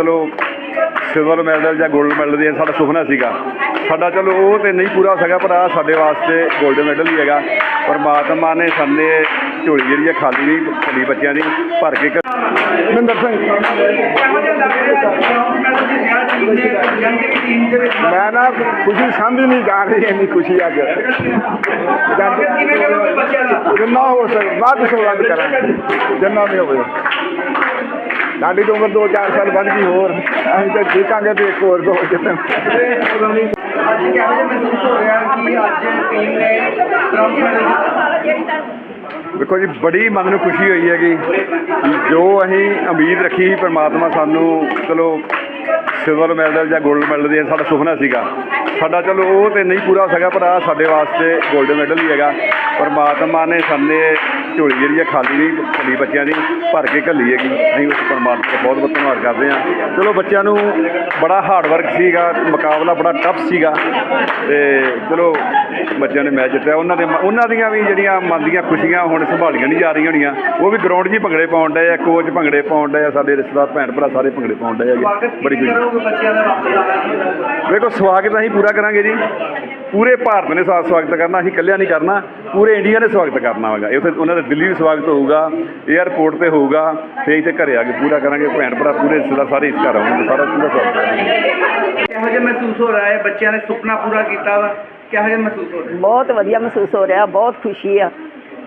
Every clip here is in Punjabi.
ਚਲੋ ਸਿਲਵਰ ਮੈਡਲ ਜਾਂ 골ਡ ਮੈਡਲ ਦੀ ਸਾਡਾ ਸੁਪਨਾ ਸੀਗਾ। ਸਾਡਾ ਚਲੋ ਉਹ ਤੇ ਨਹੀਂ ਪੂਰਾ ਹੋ ਸਕਿਆ ਪਰ ਆ ਸਾਡੇ ਵਾਸਤੇ 골ਡ ਮੈਡਲ ਹੀ ਹੈਗਾ। ਪਰਮਾਤਮਾ ਨੇ ਸਾਡੇ ਝੋਲੀ ਜਿਹੜੀ ਹੈ ਖਾਲੀ ਨਹੀਂ ਭੱਲੀ ਬੱਚਿਆਂ ਦੀ ਭਰ ਕੇ ਮਹਿੰਦਰ ਸਿੰਘ। ਮੈਂ ਨਾ ਖੁਸ਼ੀ ਸਮਝ ਨਹੀਂ ਜਾ ਰਹੀ ਇੰਨੀ ਖੁਸ਼ੀ ਅੱਜ। ਜਿੰਨਾ ਹੋ ਸਕੇ ਵੱਧ ਤੋਂ ਵੱਧ ਕਰਾਂਗੇ। ਜਿੰਨਾ ਵੀ ਹੋਵੇ। ਸਾਡੀ ਤਾਂ ਉਮਰ 2-4 ਸਾਲ ਵੱਧ ਗਈ ਹੋਰ ਅਸੀਂ ਤਾਂ ਜਿੱਤਾਂਗੇ ਤੇ ਇੱਕ ਹੋਰ ਦੋ ਜਿੱਤਣ ਅੱਜ ਕਿਹੋ ਜਿਹਾ ਮਹਿਸੂਸ ਹੋ ਰਿਹਾ ਕਿ ਅੱਜ ਟੀਮ ਨੇ ਬ੍ਰੌਂਜ਼ ਮੈਡਲ ਜਿੱਤਿਆ ਵੇਖੋ ਜੀ ਬੜੀ ਮਨ ਨੂੰ ਖੁਸ਼ੀ ਹੋਈ ਹੈਗੀ ਜੋ ਅਸੀਂ ਉਮੀਦ ਰੱਖੀ ਸੀ ਪਰਮਾਤਮਾ ਸਾਨੂੰ ਚਲੋ ਸਿਲਵਰ ਮੈਡਲ ਜਾਂ 골ਡ ਮੈਡਲ ਦੀ ਸਾਡਾ ਸੁਪਨਾ ਸੀਗਾ। ਸਾਡਾ ਚਲੋ ਉਹ ਤੇ ਨਹੀਂ ਪੂਰਾ ਹੋ ਸਕਿਆ ਪਰ ਆ ਸਾਡੇ ਵਾਸਤੇ 골ਡ ਮੈਡਲ ਹੀ ਹੈਗਾ। ਪਰਮਾਤਮਾ ਨੇ ਸਾਡੇ ਝੋਲੀ ਜਿਹੜੀ ਹੈ ਖਾਲੀ ਨਹੀਂ ਭੱਲੀ ਬੱਚਿਆਂ ਦੀ ਭਰ ਕੇ ਘੱਲੀ ਹੈਗੀ। ਅਸੀਂ ਉਸ ਪਰਮਾਤਮਾ ਦਾ ਬਹੁਤ ਬਹੁਤ ਧੰਨਵਾਦ ਕਰਦੇ ਹਾਂ। ਚਲੋ ਬੱਚਿਆਂ ਨੂੰ ਬੜਾ ਹਾਰਡ ਵਰਕ ਸੀਗਾ ਮੁਕਾਬਲਾ ਬੜਾ ਟਫ ਸੀਗਾ। ਤੇ ਚਲੋ ਬੱਚਿਆਂ ਨੇ ਮੈਚ ਜਿੱਤਿਆ। ਉਹਨਾਂ ਦੇ ਉਹਨਾਂ ਦੀਆਂ ਵੀ ਜਿਹੜੀਆਂ ਮਨ ਦੀਆਂ ਖੁਸ਼ੀਆਂ ਹੁਣ ਸੰਭਾਲੀਆਂ ਨਹੀਂ ਜਾ ਰਹੀਆਂ ਹੋਣੀਆਂ। ਉਹ ਵੀ ਗਰਾਊਂਡ 'ਚ ਹੀ ਭੰਗੜੇ ਪਾਉਣ ਡਏ ਆ ਕੋਚ ਭੰਗੜੇ ਪਾਉਣ ਡਏ ਆ ਸਾਡੇ ਰਿਸ਼ਤੇਦਾਰ ਭੈਣ ਭਰਾ ਸਾਰੇ ਭੰਗੜੇ ਪਾਉਣ ਡਏ ਆ ਬੜੀ ਖੁਸ਼ੀ। ਵੇਖੋ ਸਵਾਗਤ ਅਸੀਂ ਪੂਰਾ ਕਰਾਂਗੇ ਜੀ। ਪੂਰੇ ਭਾਰਤ ਨੇ ਸਾ- ਸਵਾਗਤ ਕਰਨਾ ਅਸੀਂ ਇਕੱਲਿਆਂ ਨਹੀਂ ਕਰਨਾ ਪੂਰੇ ਇੰਡੀਆ ਨੇ ਸਵਾਗਤ ਕਰਨਾ ਹੈਗਾ। ਇੱਥੇ ਉਹਨਾਂ ਦਾ ਦਿੱਲੀ ਵੀ ਸਵਾਗਤ ਹੋਊਗਾ 에ਅਰਪੋਰਟ ਤੇ ਹੋਊਗਾ ਫਿਰ ਇੱਥੇ ਘਰੇ ਆ ਕੇ ਪੂਰਾ ਕਰਾਂਗੇ ਭੈਣ ਭਰਾ ਪੂਰੇ ਰਿਸ਼ਤੇਦਾਰ ਸਾਰੇ ਇਸ ਘਰ ਆਉਣਗੇ ਸਾਰਾ ਪੂਰਾ ਸਵਾਗਤ ਕਰਾਂਗੇ। ਕਿਹੋ ਜਿਹਾ ਮਹਿਸੂਸ ਹੋ ਰਿਹਾ ਹੈ? ਬੱਚਿਆਂ ਨੇ ਸੁਪਨਾ ਪੂਰਾ ਕੀਤਾ ਵਾ। ਕਿਹੋ ਜਿਹਾ ਮਹਿਸੂਸ ਹੋ ਰਿਹਾ? ਬਹੁਤ ਵਧੀਆ ਮਹਿਸੂਸ ਹੋ ਰਿਹਾ ਬਹੁਤ ਖੁਸ਼ੀ ਆ।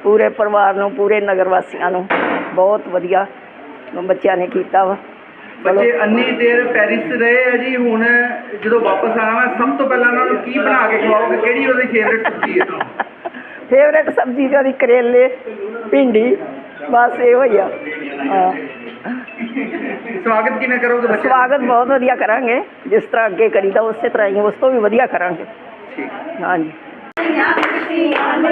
ਪੂਰੇ ਪਰਿਵਾਰ ਨੂੰ ਪੂਰੇ ਨਗਰ ਵਾਸੀਆਂ ਨੂੰ ਬਹੁਤ ਵਧੀਆ ਬੱਚਿਆਂ ਨੇ ਕੀਤਾ ਵਾ। ਬੱਚੇ ਅੰਨੀ ਦੇਰ ਪੈਰਿਸ ਰਹੇ ਆ ਜੀ ਹੁਣ ਜਦੋਂ ਵਾਪਸ ਆਣਾ ਵਾ ਸਭ ਤੋਂ ਪਹਿਲਾਂ ਉਹਨਾਂ ਨੂੰ ਕੀ ਬਣਾ ਕੇ ਖਵਾਓਗੇ? ਕਿਹੜੀ ਉਹਦੀ ਫੇਵਰੇਟ ਸਬਜ਼ੀ ਹੈ? ਫੇਵਰੇਟ ਸਬਜ਼ੀ ਦੀ ਉਹਦੀ ਕਰੇਲੇ ਭਿੰਡੀ ਬਸ ਇਹੋ ਹੀ ਆ। ਸਵਾਗਤ ਕਿਵੇਂ ਕਰੋਗੇ ਬੱਚੇ ਸਵਾਗਤ ਬਹੁਤ ਵਧੀਆ ਕਰਾਂਗੇ। ਜਿਸ ਤਰ੍ਹਾਂ ਅੱਗੇ ਕਰੀਦਾ ਉਸੇ ਤਰ੍ਹਾਂ ਹੀ ਉਸ ਤੋਂ ਵੀ ਵਧੀਆ ਕਰਾਂਗੇ। ਹਾਂਜੀ। ਮਹਿੰਦਰ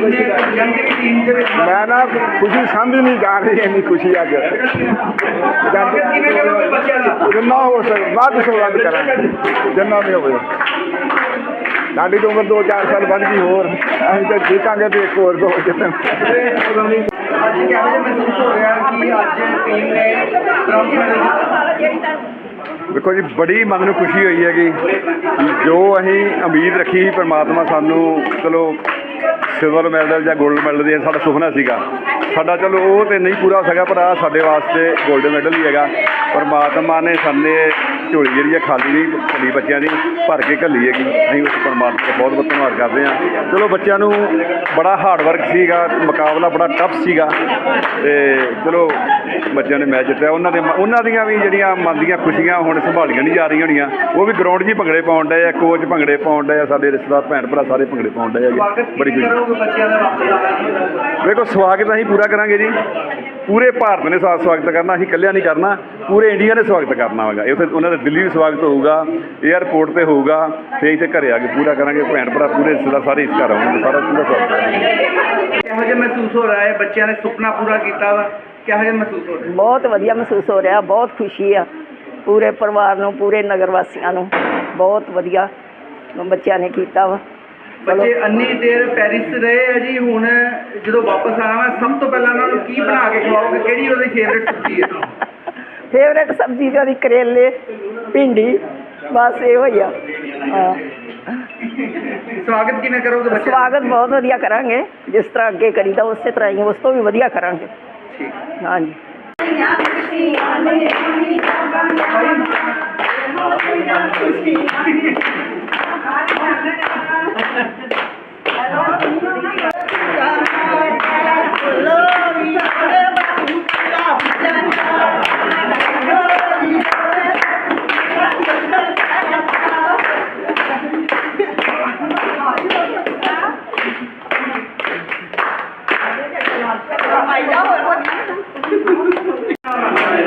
ਮੈਂ ਨਾ ਖੁਸ਼ੀ ਸਮਝ ਨਹੀਂ ਜਾ ਰਹੀ ਇੰਨੀ ਖੁਸ਼ੀ ਅੱਜ। ਜਿੰਨਾ ਹੋ ਸਕੇ ਵੱਧ ਤੋਂ ਵੱਧ ਕਰਾਂਗੇ ਜਿੰਨਾ ਵੀ ਹੋਵੇ। ਸਾਡੀ ਤਾਂ ਉਮਰ 2-4 ਸਾਲ ਵੱਧ ਗਈ ਹੋਰ ਅਸੀਂ ਤਾਂ ਜਿੱਤਾਂਗੇ ਤੇ ਇੱਕ ਹੋਰ ਦੋ ਜਿੱਤਣ ਅੱਜ ਕਿਹੋ ਜਿਹਾ ਮਹਿਸੂਸ ਹੋ ਰਿਹਾ ਕਿ ਅੱਜ ਟੀਮ ਨੇ ਬ੍ਰੌਂਜ਼ ਮੈਡਲ ਜਿੱਤਿਆ ਵੇਖੋ ਜੀ ਬੜੀ ਮਨ ਨੂੰ ਖੁਸ਼ੀ ਹੋਈ ਹੈਗੀ ਜੋ ਅਸੀਂ ਉਮੀਦ ਰੱਖੀ ਸੀ ਪਰਮਾਤਮਾ ਸਾਨੂੰ ਚਲੋ ਸਿਲਵਰ ਮੈਡਲ ਜਾਂ 골ਡ ਮੈਡਲ ਦੀ ਸਾਡਾ ਸੁਪਨਾ ਸੀਗਾ। ਸਾਡਾ ਚਲੋ ਉਹ ਤੇ ਨਹੀਂ ਪੂਰਾ ਹੋ ਸਕਿਆ, ਪਰ ਆ ਸਾਡੇ ਵਾਸਤੇ 골ਡ ਮੈਡਲ ਹੀ ਹੈਗਾ। ਪਰਮਾਤਮਾ ਨੇ ਸਾਡੇ ਝੋਲੀ ਜਿਹੜੀ ਹੈ ਖਾਲੀ ਨਹੀਂ ਭੱਲੀ ਬੱਚਿਆਂ ਦੀ ਭਰ ਕੇ ਘੱਲੀ ਹੈਗੀ। ਅਸੀਂ ਉਸ ਪਰਮਾਤਮਾ ਦਾ ਬਹੁਤ ਬਹੁਤ ਧੰਨਵਾਦ ਕਰਦੇ ਹਾਂ। ਚਲੋ ਬੱਚਿਆਂ ਨੂੰ ਬੜਾ ਹਾਰਡ ਵਰਕ ਸੀਗਾ ਮੁਕਾਬਲਾ ਬੜਾ ਟਫ ਸੀਗਾ। ਤੇ ਚਲੋ ਬੱਚਿਆਂ ਨੇ ਮੈਚ ਜਿੱਤਿਆ। ਉਹਨਾਂ ਦੇ ਉਹਨਾਂ ਦੀਆਂ ਵੀ ਜਿਹੜੀਆਂ ਮਨ ਦੀਆਂ ਖੁਸ਼ੀਆਂ ਹੁਣ ਸੰਭਾਲੀਆਂ ਨਹੀਂ ਜਾ ਰਹੀਆਂ ਹੋਣੀਆਂ। ਉਹ ਵੀ ਗਰਾਊਂਡ 'ਚ ਹੀ ਭੰਗੜੇ ਪਾਉਣ ਡਏ ਆ ਕੋਚ ਭੰਗੜੇ ਪਾਉਣ ਡਏ ਆ ਸਾਡੇ ਰਿਸ਼ਤੇਦਾਰ ਭੈਣ ਭਰਾ ਸਾਰੇ ਭੰਗੜੇ ਪਾਉਣ ਡਏ ਆ ਬੜੀ ਖੁਸ਼ੀ। ਵੇਖੋ ਸਵਾਗਤ ਅਸੀਂ ਪੂਰਾ ਕਰਾਂਗੇ ਜੀ। ਪੂਰੇ ਭਾਰਤ ਨੇ ਸਾ- ਸਵਾਗਤ ਕਰਨਾ ਅਸੀਂ ਇਕੱਲਿਆਂ ਨਹੀਂ ਕਰਨਾ ਪੂਰੇ ਇੰਡੀਆ ਨੇ ਸਵਾਗਤ ਕਰਨਾ ਹੈਗਾ। ਇੱਥੇ ਉਹਨਾਂ ਦਾ ਦਿੱਲੀ ਵੀ ਸਵਾਗਤ ਹੋਊਗਾ 에ਅਰਪੋਰਟ ਤੇ ਹੋਊਗਾ ਫਿਰ ਇੱਥੇ ਘਰੇ ਆ ਕੇ ਪੂਰਾ ਕਰਾਂਗੇ ਭੈਣ ਭਰਾ ਪੂਰੇ ਰਿਸ਼ਤੇਦਾਰ ਸਾਰੇ ਇਸ ਘਰ ਆਉਣਗੇ ਸਾਰਾ ਪੂਰਾ ਸਵਾਗਤ ਕਰਾਂਗੇ। ਕਿਹੋ ਜਿਹਾ ਮਹਿਸੂਸ ਹੋ ਰਿਹਾ ਹੈ? ਬੱਚਿਆਂ ਨੇ ਸੁਪਨਾ ਪੂਰਾ ਕੀਤਾ ਵਾ। ਕਿਹੋ ਜਿਹਾ ਮਹਿਸੂਸ ਹੋ ਰਿਹਾ? ਬਹੁਤ ਵਧੀਆ ਮਹਿਸੂਸ ਹੋ ਰਿਹਾ ਬਹੁਤ ਖੁਸ਼ੀ ਆ। ਪੂਰੇ ਪਰਿਵਾਰ ਨੂੰ ਪੂਰੇ ਨਗਰ ਵਾਸੀਆਂ ਨੂੰ ਬਹੁਤ ਵਧੀਆ ਬੱਚਿਆਂ ਨੇ ਕੀਤਾ ਵਾ। ਬੱਚੇ ਅੰਨੀ ਦੇਰ ਪੈਰਿਸ ਰਹੇ ਆ ਜੀ ਹੁਣ ਜਦੋਂ ਵਾਪਸ ਆਣਾ ਵਾ ਸਭ ਤੋਂ ਪਹਿਲਾਂ ਉਹਨਾਂ ਨੂੰ ਕੀ ਬਣਾ ਕੇ ਖਵਾਓਗੇ? ਕਿਹੜੀ ਉਹਦੀ ਫੇਵਰੇਟ ਸਬਜ਼ੀ ਹੈ? ਫੇਵਰੇਟ ਸਬਜ਼ੀ ਦੀ ਉਹਦੀ ਕਰੇਲੇ ਭਿੰਡੀ ਬਸ ਇਹੋ ਹੀ ਆ। ਹਾਂ। ਸਵਾਗਤ ਕਿਵੇਂ ਕਰੋਗੇ ਬੱਚੇ ਸਵਾਗਤ ਬਹੁਤ ਵਧੀਆ ਕਰਾਂਗੇ। ਜਿਸ ਤਰ੍ਹਾਂ ਅੱਗੇ ਕਰੀਦਾ ਉਸੇ ਤਰ੍ਹਾਂ ਹੀ ਉਸ ਤੋਂ ਵੀ ਵਧੀਆ ਕਰਾਂਗੇ। ਹਾਂਜੀ।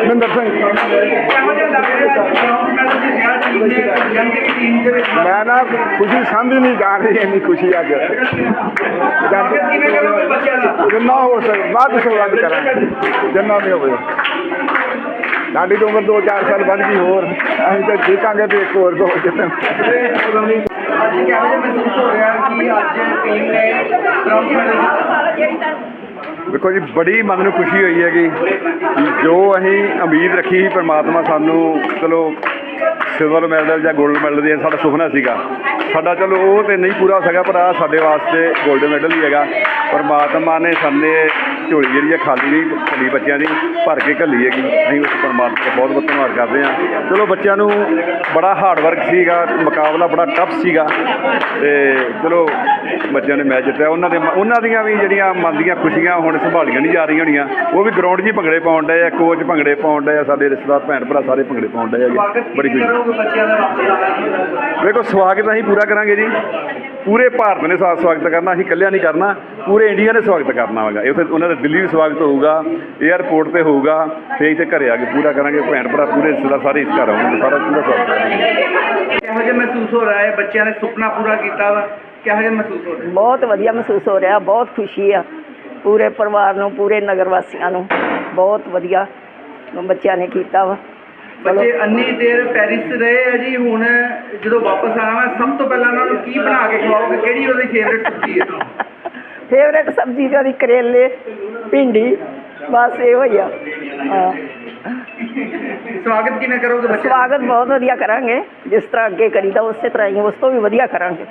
Mình đặt ਮੈਂ ਨਾ ਖੁਸ਼ੀ ਸਮਝ ਨਹੀਂ ਜਾ ਰਹੀ ਇੰਨੀ ਖੁਸ਼ੀ ਅੱਜ। ਜਿੰਨਾ ਹੋ ਸਕੇ ਵੱਧ ਤੋਂ ਵੱਧ ਕਰਾਂਗੇ ਜਿੰਨਾ ਵੀ ਹੋਵੇ। ਸਾਡੀ ਤਾਂ ਉਮਰ 2-4 ਸਾਲ ਵੱਧ ਗਈ ਹੋਰ ਅਸੀਂ ਤਾਂ ਜਿੱਤਾਂਗੇ ਤੇ ਇੱਕ ਹੋਰ ਦੋ ਜਿੱਤਣ। ਅੱਜ ਕਿਹੋ ਜਿਹਾ ਮਹਿਸੂਸ ਹੋ ਰਿਹਾ ਕਿ ਅੱਜ ਟੀਮ ਨੇ ਬ੍ਰਾਊਨ ਮੈਡਲ ਦੇਖੋ ਜੀ, ਬੜੀ ਮਨ ਨੂੰ ਖੁਸ਼ੀ ਹੋਈ ਹੈਗੀ ਜੋ ਅਸੀਂ ਉਮੀਦ ਰੱਖੀ ਸੀ ਪਰਮਾਤਮਾ ਸਾਨੂੰ, ਚਲੋ ਸਿਲਵਰ ਮੈਡਲ ਜਾਂ 골ਡ ਮੈਡਲ ਦੇ ਸਾਡਾ ਸੁਪਨਾ ਸੀਗਾ। ਸਾਡਾ ਚਲੋ, ਉਹ ਤੇ ਨਹੀਂ ਪੂਰਾ ਹੋ ਸਕਿਆ ਪਰ ਆਹ ਸਾਡੇ ਵਾਸਤੇ 골ਡ ਮੈਡਲ ਹੀ ਹੈਗਾ। ਪਰਮਾਤਮਾ ਨੇ ਸਾਨੇ ਝੋਲੀ ਜਿਹੜੀ ਹੈ ਖਾਲੀ ਨਹੀਂ ਕੱਲੀ ਬੱਚਿਆਂ ਦੀ ਭਰ ਕੇ ਘੱਲੀ ਹੈਗੀ। ਅਸੀਂ ਉਸ ਪਰਮਾਤਮਾ ਦਾ ਬਹੁਤ ਬਹੁਤ ਧੰਨਵਾਦ ਕਰਦੇ ਹਾਂ। ਚਲੋ ਬੱਚਿਆਂ ਨੂੰ ਬੜਾ ਹਾਰਡ ਵਰਕ ਸੀਗਾ ਮੁਕਾਬਲਾ ਬੜਾ ਟਫ ਸੀਗਾ। ਤੇ ਚਲੋ ਬੱਚਿਆਂ ਨੇ ਮੈਚ ਜਿੱਤਿਆ। ਉਹਨਾਂ ਦੇ ਉਹਨਾਂ ਦੀਆਂ ਵੀ ਜਿਹੜੀਆਂ ਮਨ ਦੀਆਂ ਖੁਸ਼ੀਆਂ ਹੁਣ ਸੰਭਾਲੀਆਂ ਨਹੀਂ ਜਾ ਰਹੀਆਂ ਹੋਣੀਆਂ। ਉਹ ਵੀ ਗਰਾਊਂਡ 'ਚ ਹੀ ਭੰਗੜੇ ਪਾਉਣ ਡਏ ਆ ਕੋਚ ਭੰਗੜੇ ਪਾਉਣ ਡਏ ਆ ਸਾਡੇ ਰਿਸ਼ਤੇਦਾਰ ਭੈਣ ਭਰਾ ਸਾਰੇ ਭੰਗੜੇ ਪਾਉਣ ਡਏ ਆ ਬੜੀ ਖੁਸ਼ੀ। ਵੇਖੋ ਸਵਾਗਤ ਅਸੀਂ ਪੂਰਾ ਕਰਾਂਗੇ ਜੀ। ਪੂਰੇ ਭਾਰਤ ਨੇ ਸਾ ਸਵਾਗਤ ਕਰਨਾ ਅਸੀਂ ਇਕੱਲਿਆਂ ਨਹੀਂ ਕਰਨਾ ਪੂਰੇ ਇੰਡੀਆ ਨੇ ਸਵਾਗਤ ਕਰਨਾ ਹੈਗਾ। ਉੱਥੇ ਉਹਨਾਂ ਦਾ ਦਿੱਲੀ ਵੀ ਸਵਾਗਤ ਹੋਊਗਾ 에ਅਰਪੋਰਟ ਤੇ ਹੋਊਗਾ ਫੇਰ ਇੱਥੇ ਘਰੇ ਆ ਕੇ ਪੂਰਾ ਕਰਾਂਗੇ ਭੈਣ ਭਰਾ ਪੂਰੇ ਰਿਸ਼ਤੇਦਾਰ ਸਾਰੇ ਇਸ ਘਰ ਆਉਣਗੇ ਸਾਰਾ ਪੂਰਾ ਸਵਾਗਤ ਕਰਾਂਗੇ। ਕਿਹੋ ਜਿਹਾ ਮਹਿਸੂਸ ਹੋ ਰਿਹਾ ਹੈ? ਬੱਚਿਆਂ ਨੇ ਸੁਪਨਾ ਪੂਰਾ ਕੀਤਾ ਵਾ। ਕਿਹੋ ਜਿਹਾ ਮਹਿਸੂਸ ਹੋ ਰਿਹਾ? ਬਹੁਤ ਵਧੀਆ ਮਹਿਸੂਸ ਹੋ ਰਿਹਾ ਬਹੁਤ ਖੁਸ਼ੀ ਆ। ਪੂਰੇ ਪਰਿਵਾਰ ਨੂੰ ਪੂਰੇ ਨਗਰ ਵਾਸੀਆਂ ਨੂੰ ਬਹੁਤ ਵਧੀਆ ਬੱਚਿਆਂ ਨੇ ਕੀਤਾ ਵਾ। ਬੱਚੇ ਅੰਨੀ ਦੇਰ ਪੈਰਿਸ ਰਹੇ ਆ ਜੀ ਹੁਣ ਜਦੋਂ ਵਾਪਸ ਆਣਾ ਵਾ ਸਭ ਤੋਂ ਪਹਿਲਾਂ ਉਹਨਾਂ ਨੂੰ ਕੀ ਬਣਾ ਕੇ ਖਵਾਓਗੇ? ਕਿਹੜੀ ਉਹਦੀ ਫੇਵਰੇਟ ਸਬਜ਼ੀ ਹੈ? ਫੇਵਰੇਟ ਸਬਜ਼ੀ ਤੇ ਉਹਦੀ ਕਰੇਲੇ ਭਿੰਡੀ ਬਸ ਇਹੋ ਹੀ ਆ। ਹਾਂ। ਸਵਾਗਤ ਕਿਵੇਂ ਕਰੋਗੇ ਬੱਚੇ ਸਵਾਗਤ ਬਹੁਤ ਵਧੀਆ ਕਰਾਂਗੇ। ਜਿਸ ਤਰ੍ਹਾਂ ਅੱਗੇ ਕਰੀਦਾ ਉਸੇ ਤਰ੍ਹਾਂ ਹੀ ਉਸ ਤੋਂ ਵੀ ਵਧੀਆ ਕਰਾਂਗੇ।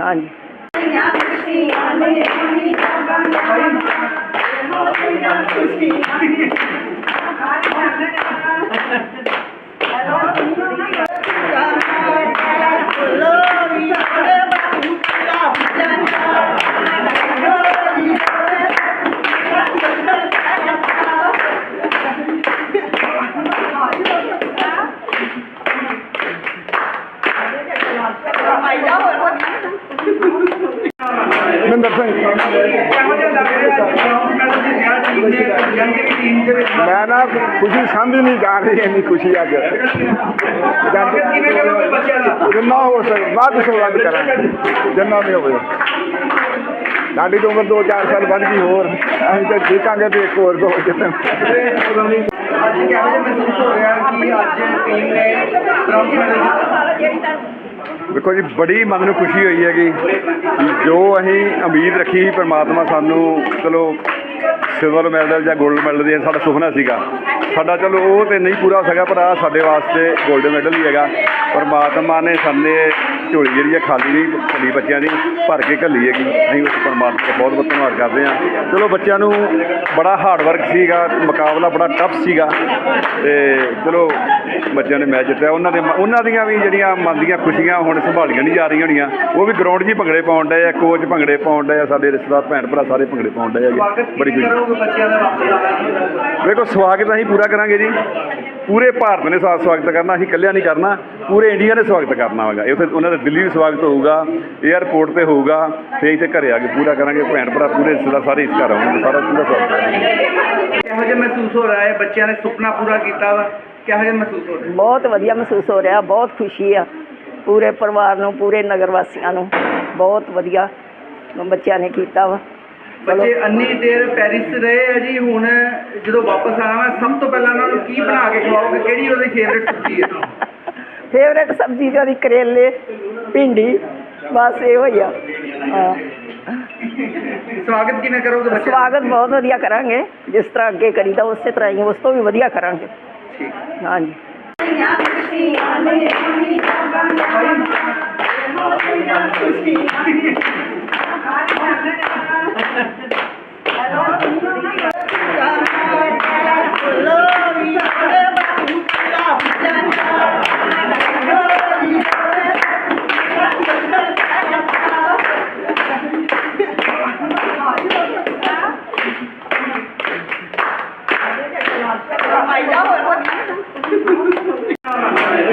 ਹਾਂਜੀ। Gloria, ਖੁਸ਼ੀ ਸਮਝ ਨਹੀਂ ਜਾ ਰਹੀ ਇੰਨੀ ਖੁਸ਼ੀ ਅੱਜ। ਸਵਾਗਤ ਕਿਵੇਂ ਕਰੋਗੇ ਬੱਚਿਆਂ ਦਾ ਜਿੰਨਾ ਹੋ ਸਕੇ ਵੱਧ ਤੋਂ ਵੱਧ ਕਰਾਂਗੇ। ਜਿੰਨਾ ਵੀ ਹੋਵੇ। ਸਾਡੀ ਤਾਂ ਉਮਰ 2-4 ਸਾਲ ਵੱਧ ਗਈ ਹੋਰ ਅਸੀਂ ਤਾਂ ਜਿੱਤਾਂਗੇ ਤੇ ਇੱਕ ਹੋਰ ਦੋ ਜਿੱਤਣ। ਅੱਜ ਕਿਹੋ ਜਿਹਾ ਮਹਿਸੂਸ ਹੋ ਰਿਹਾ ਕਿ ਅੱਜ ਟੀਮ ਨੇ ਬ੍ਰਾਊਨ ਮੈਡਲ ਜਿੱਤਿਆ ਦੇਖੋ ਜੀ ਬੜੀ ਮਨ ਨੂੰ ਖੁਸ਼ੀ ਹੋਈ ਹੈਗੀ ਕਿ ਜੋ ਅਸੀਂ ਉਮੀਦ ਰੱਖੀ ਸੀ ਪ੍ਰਮਾਤਮਾ ਸਾਨੂੰ ਚਲੋ ਸਿਲਵਰ ਮੈਡਲ ਜਾਂ 골ਡ ਮੈਡਲ ਦੇ ਸਾਡਾ ਸੁਪਨਾ ਸੀਗਾ। ਸਾਡਾ ਚਲੋ ਉਹ ਤੇ ਨਹੀਂ ਪੂਰਾ ਹੋ ਸਕਿਆ ਪਰ ਆਹ ਸਾਡੇ ਵਾਸਤੇ 골ਡ ਮੈਡਲ ਹੀ ਹੈਗਾ। ਪਰਮਾਤਮਾ ਨੇ ਸਾਨੇ ਝੋਲੀ ਜਿਹੜੀ ਹੈ ਖਾਲੀ ਨਹੀਂ ਕੱਲੀ ਬੱਚਿਆਂ ਦੀ ਭਰ ਕੇ ਘੱਲੀ ਹੈਗੀ। ਅਸੀਂ ਉਸ ਪਰਮਾਤਮਾ ਦਾ ਬਹੁਤ ਬਹੁਤ ਧੰਨਵਾਦ ਕਰਦੇ ਹਾਂ। ਚਲੋ ਬੱਚਿਆਂ ਨੂੰ ਬੜਾ ਹਾਰਡ ਵਰਕ ਸੀਗਾ ਮੁਕਾਬਲਾ ਬੜਾ ਟਫ ਸੀਗਾ। ਤੇ ਚਲੋ ਬੱਚਿਆਂ ਨੇ ਮੈਚ ਜਿੱਤਿਆ। ਉਹਨਾਂ ਦੇ ਉਹਨਾਂ ਦੀਆਂ ਵੀ ਜਿਹੜੀਆਂ ਮਨ ਦੀਆਂ ਖੁਸ਼ੀਆਂ ਹੁਣ ਸੰਭਾਲੀਆਂ ਨਹੀਂ ਜਾ ਰਹੀਆਂ ਹੋਣੀਆਂ। ਉਹ ਵੀ ਗਰਾਊਂਡ 'ਚ ਹੀ ਭੰਗੜੇ ਪਾਉਣ ਡਏ ਆ ਕੋਚ ਭੰਗੜੇ ਪਾਉਣ ਡਏ ਆ ਸਾਡੇ ਰਿਸ਼ਤੇਦਾਰ ਭੈਣ ਭਰਾ ਸਾਰੇ ਭੰਗੜੇ ਪਾਉਣ ਡਏ ਹੈਗੇ। ਬੜੀ ਖੁਸ਼ੀ। ਵੇਖੋ ਸਵਾਗਤ ਅਸੀਂ ਪੂਰਾ ਕਰਾਂਗੇ ਜੀ। ਪੂਰੇ ਭਾਰਤ ਨੇ ਸਾ ਸਵਾਗਤ ਕਰਨਾ ਅਸੀਂ ਇਕੱਲਿਆਂ ਨਹੀਂ ਕਰਨਾ ਪੂਰੇ ਇੰਡੀਆ ਨੇ ਸਵਾਗਤ ਕਰਨਾ ਹੈਗਾ। ਉੱਥੇ ਉਹਨਾਂ ਦਾ ਦਿੱਲੀ ਵੀ ਸਵਾਗਤ ਹੋਊਗਾ 에ਅਰਪੋਰਟ ਤੇ ਹੋਊਗਾ ਫੇਰ ਇੱਥੇ ਘਰੇ ਆ ਕੇ ਪੂਰਾ ਕਰਾਂਗੇ ਭੈਣ ਭਰਾ ਪੂਰੇ ਰਿਸ਼ਤੇਦਾਰ ਸਾਰੇ ਇਸ ਘਰ ਆਉਣਗੇ ਸਾਰਾ ਪੂਰਾ ਸਵਾਗਤ ਕਰਾਂਗੇ। ਕਿਹੋ ਜਿਹਾ ਮਹਿਸੂਸ ਹੋ ਰਿਹਾ ਹੈ? ਬੱਚਿਆਂ ਨੇ ਸੁਪਨਾ ਪੂਰਾ ਕੀਤਾ ਵਾ। ਕਿਹੋ ਜਿਹਾ ਮਹਿਸੂਸ ਹੋ ਰਿਹਾ? ਬਹੁਤ ਵਧੀਆ ਮਹਿਸੂਸ ਹੋ ਰਿਹਾ ਬਹੁਤ ਖੁਸ਼ੀ ਆ। ਪੂਰੇ ਪਰਿਵਾਰ ਨੂੰ ਪੂਰੇ ਨਗਰ ਵਾਸੀਆਂ ਨੂੰ ਬਹੁਤ ਵਧੀਆ ਬੱਚਿਆਂ ਨੇ ਕੀਤਾ ਵਾ। ਬੱਚੇ ਅੰਨੀ ਦੇਰ ਪੈਰਿਸ ਰਹੇ ਆ ਜੀ ਹੁਣ ਜਦੋਂ ਵਾਪਸ ਆਣਾ ਵਾ ਸਭ ਤੋਂ ਪਹਿਲਾਂ ਕੀ ਬਣਾ ਕੇ ਖਵਾਓਗੇ ਕਿਹੜੀ ਉਹਦੀ ਫੇਵਰੇਟ ਸਬਜ਼ੀ ਹੈ ਫੇਵਰੇਟ ਸਬਜ਼ੀ ਤਾਂ ਉਹਦੀ ਕਰੇਲੇ ਭਿੰਡੀ ਬਸ ਇਹੋ ਹੀ ਆ ਹਾਂ ਸਵਾਗਤ ਕਿਵੇਂ ਕਰੋਗੇ ਬੱਚੇ ਸਵਾਗਤ ਬਹੁਤ ਵਧੀਆ ਕਰਾਂਗੇ ਜਿਸ ਤਰ੍ਹਾਂ ਅੱਗੇ ਕਰੀਦਾ ਉਸੇ ਤਰ੍ਹਾਂ ਹੀ ਉਸ ਤੋਂ ਵੀ ਵਧੀਆ ਕਰਾਂਗੇ ਠੀਕ ਹਾਂਜੀ Hello.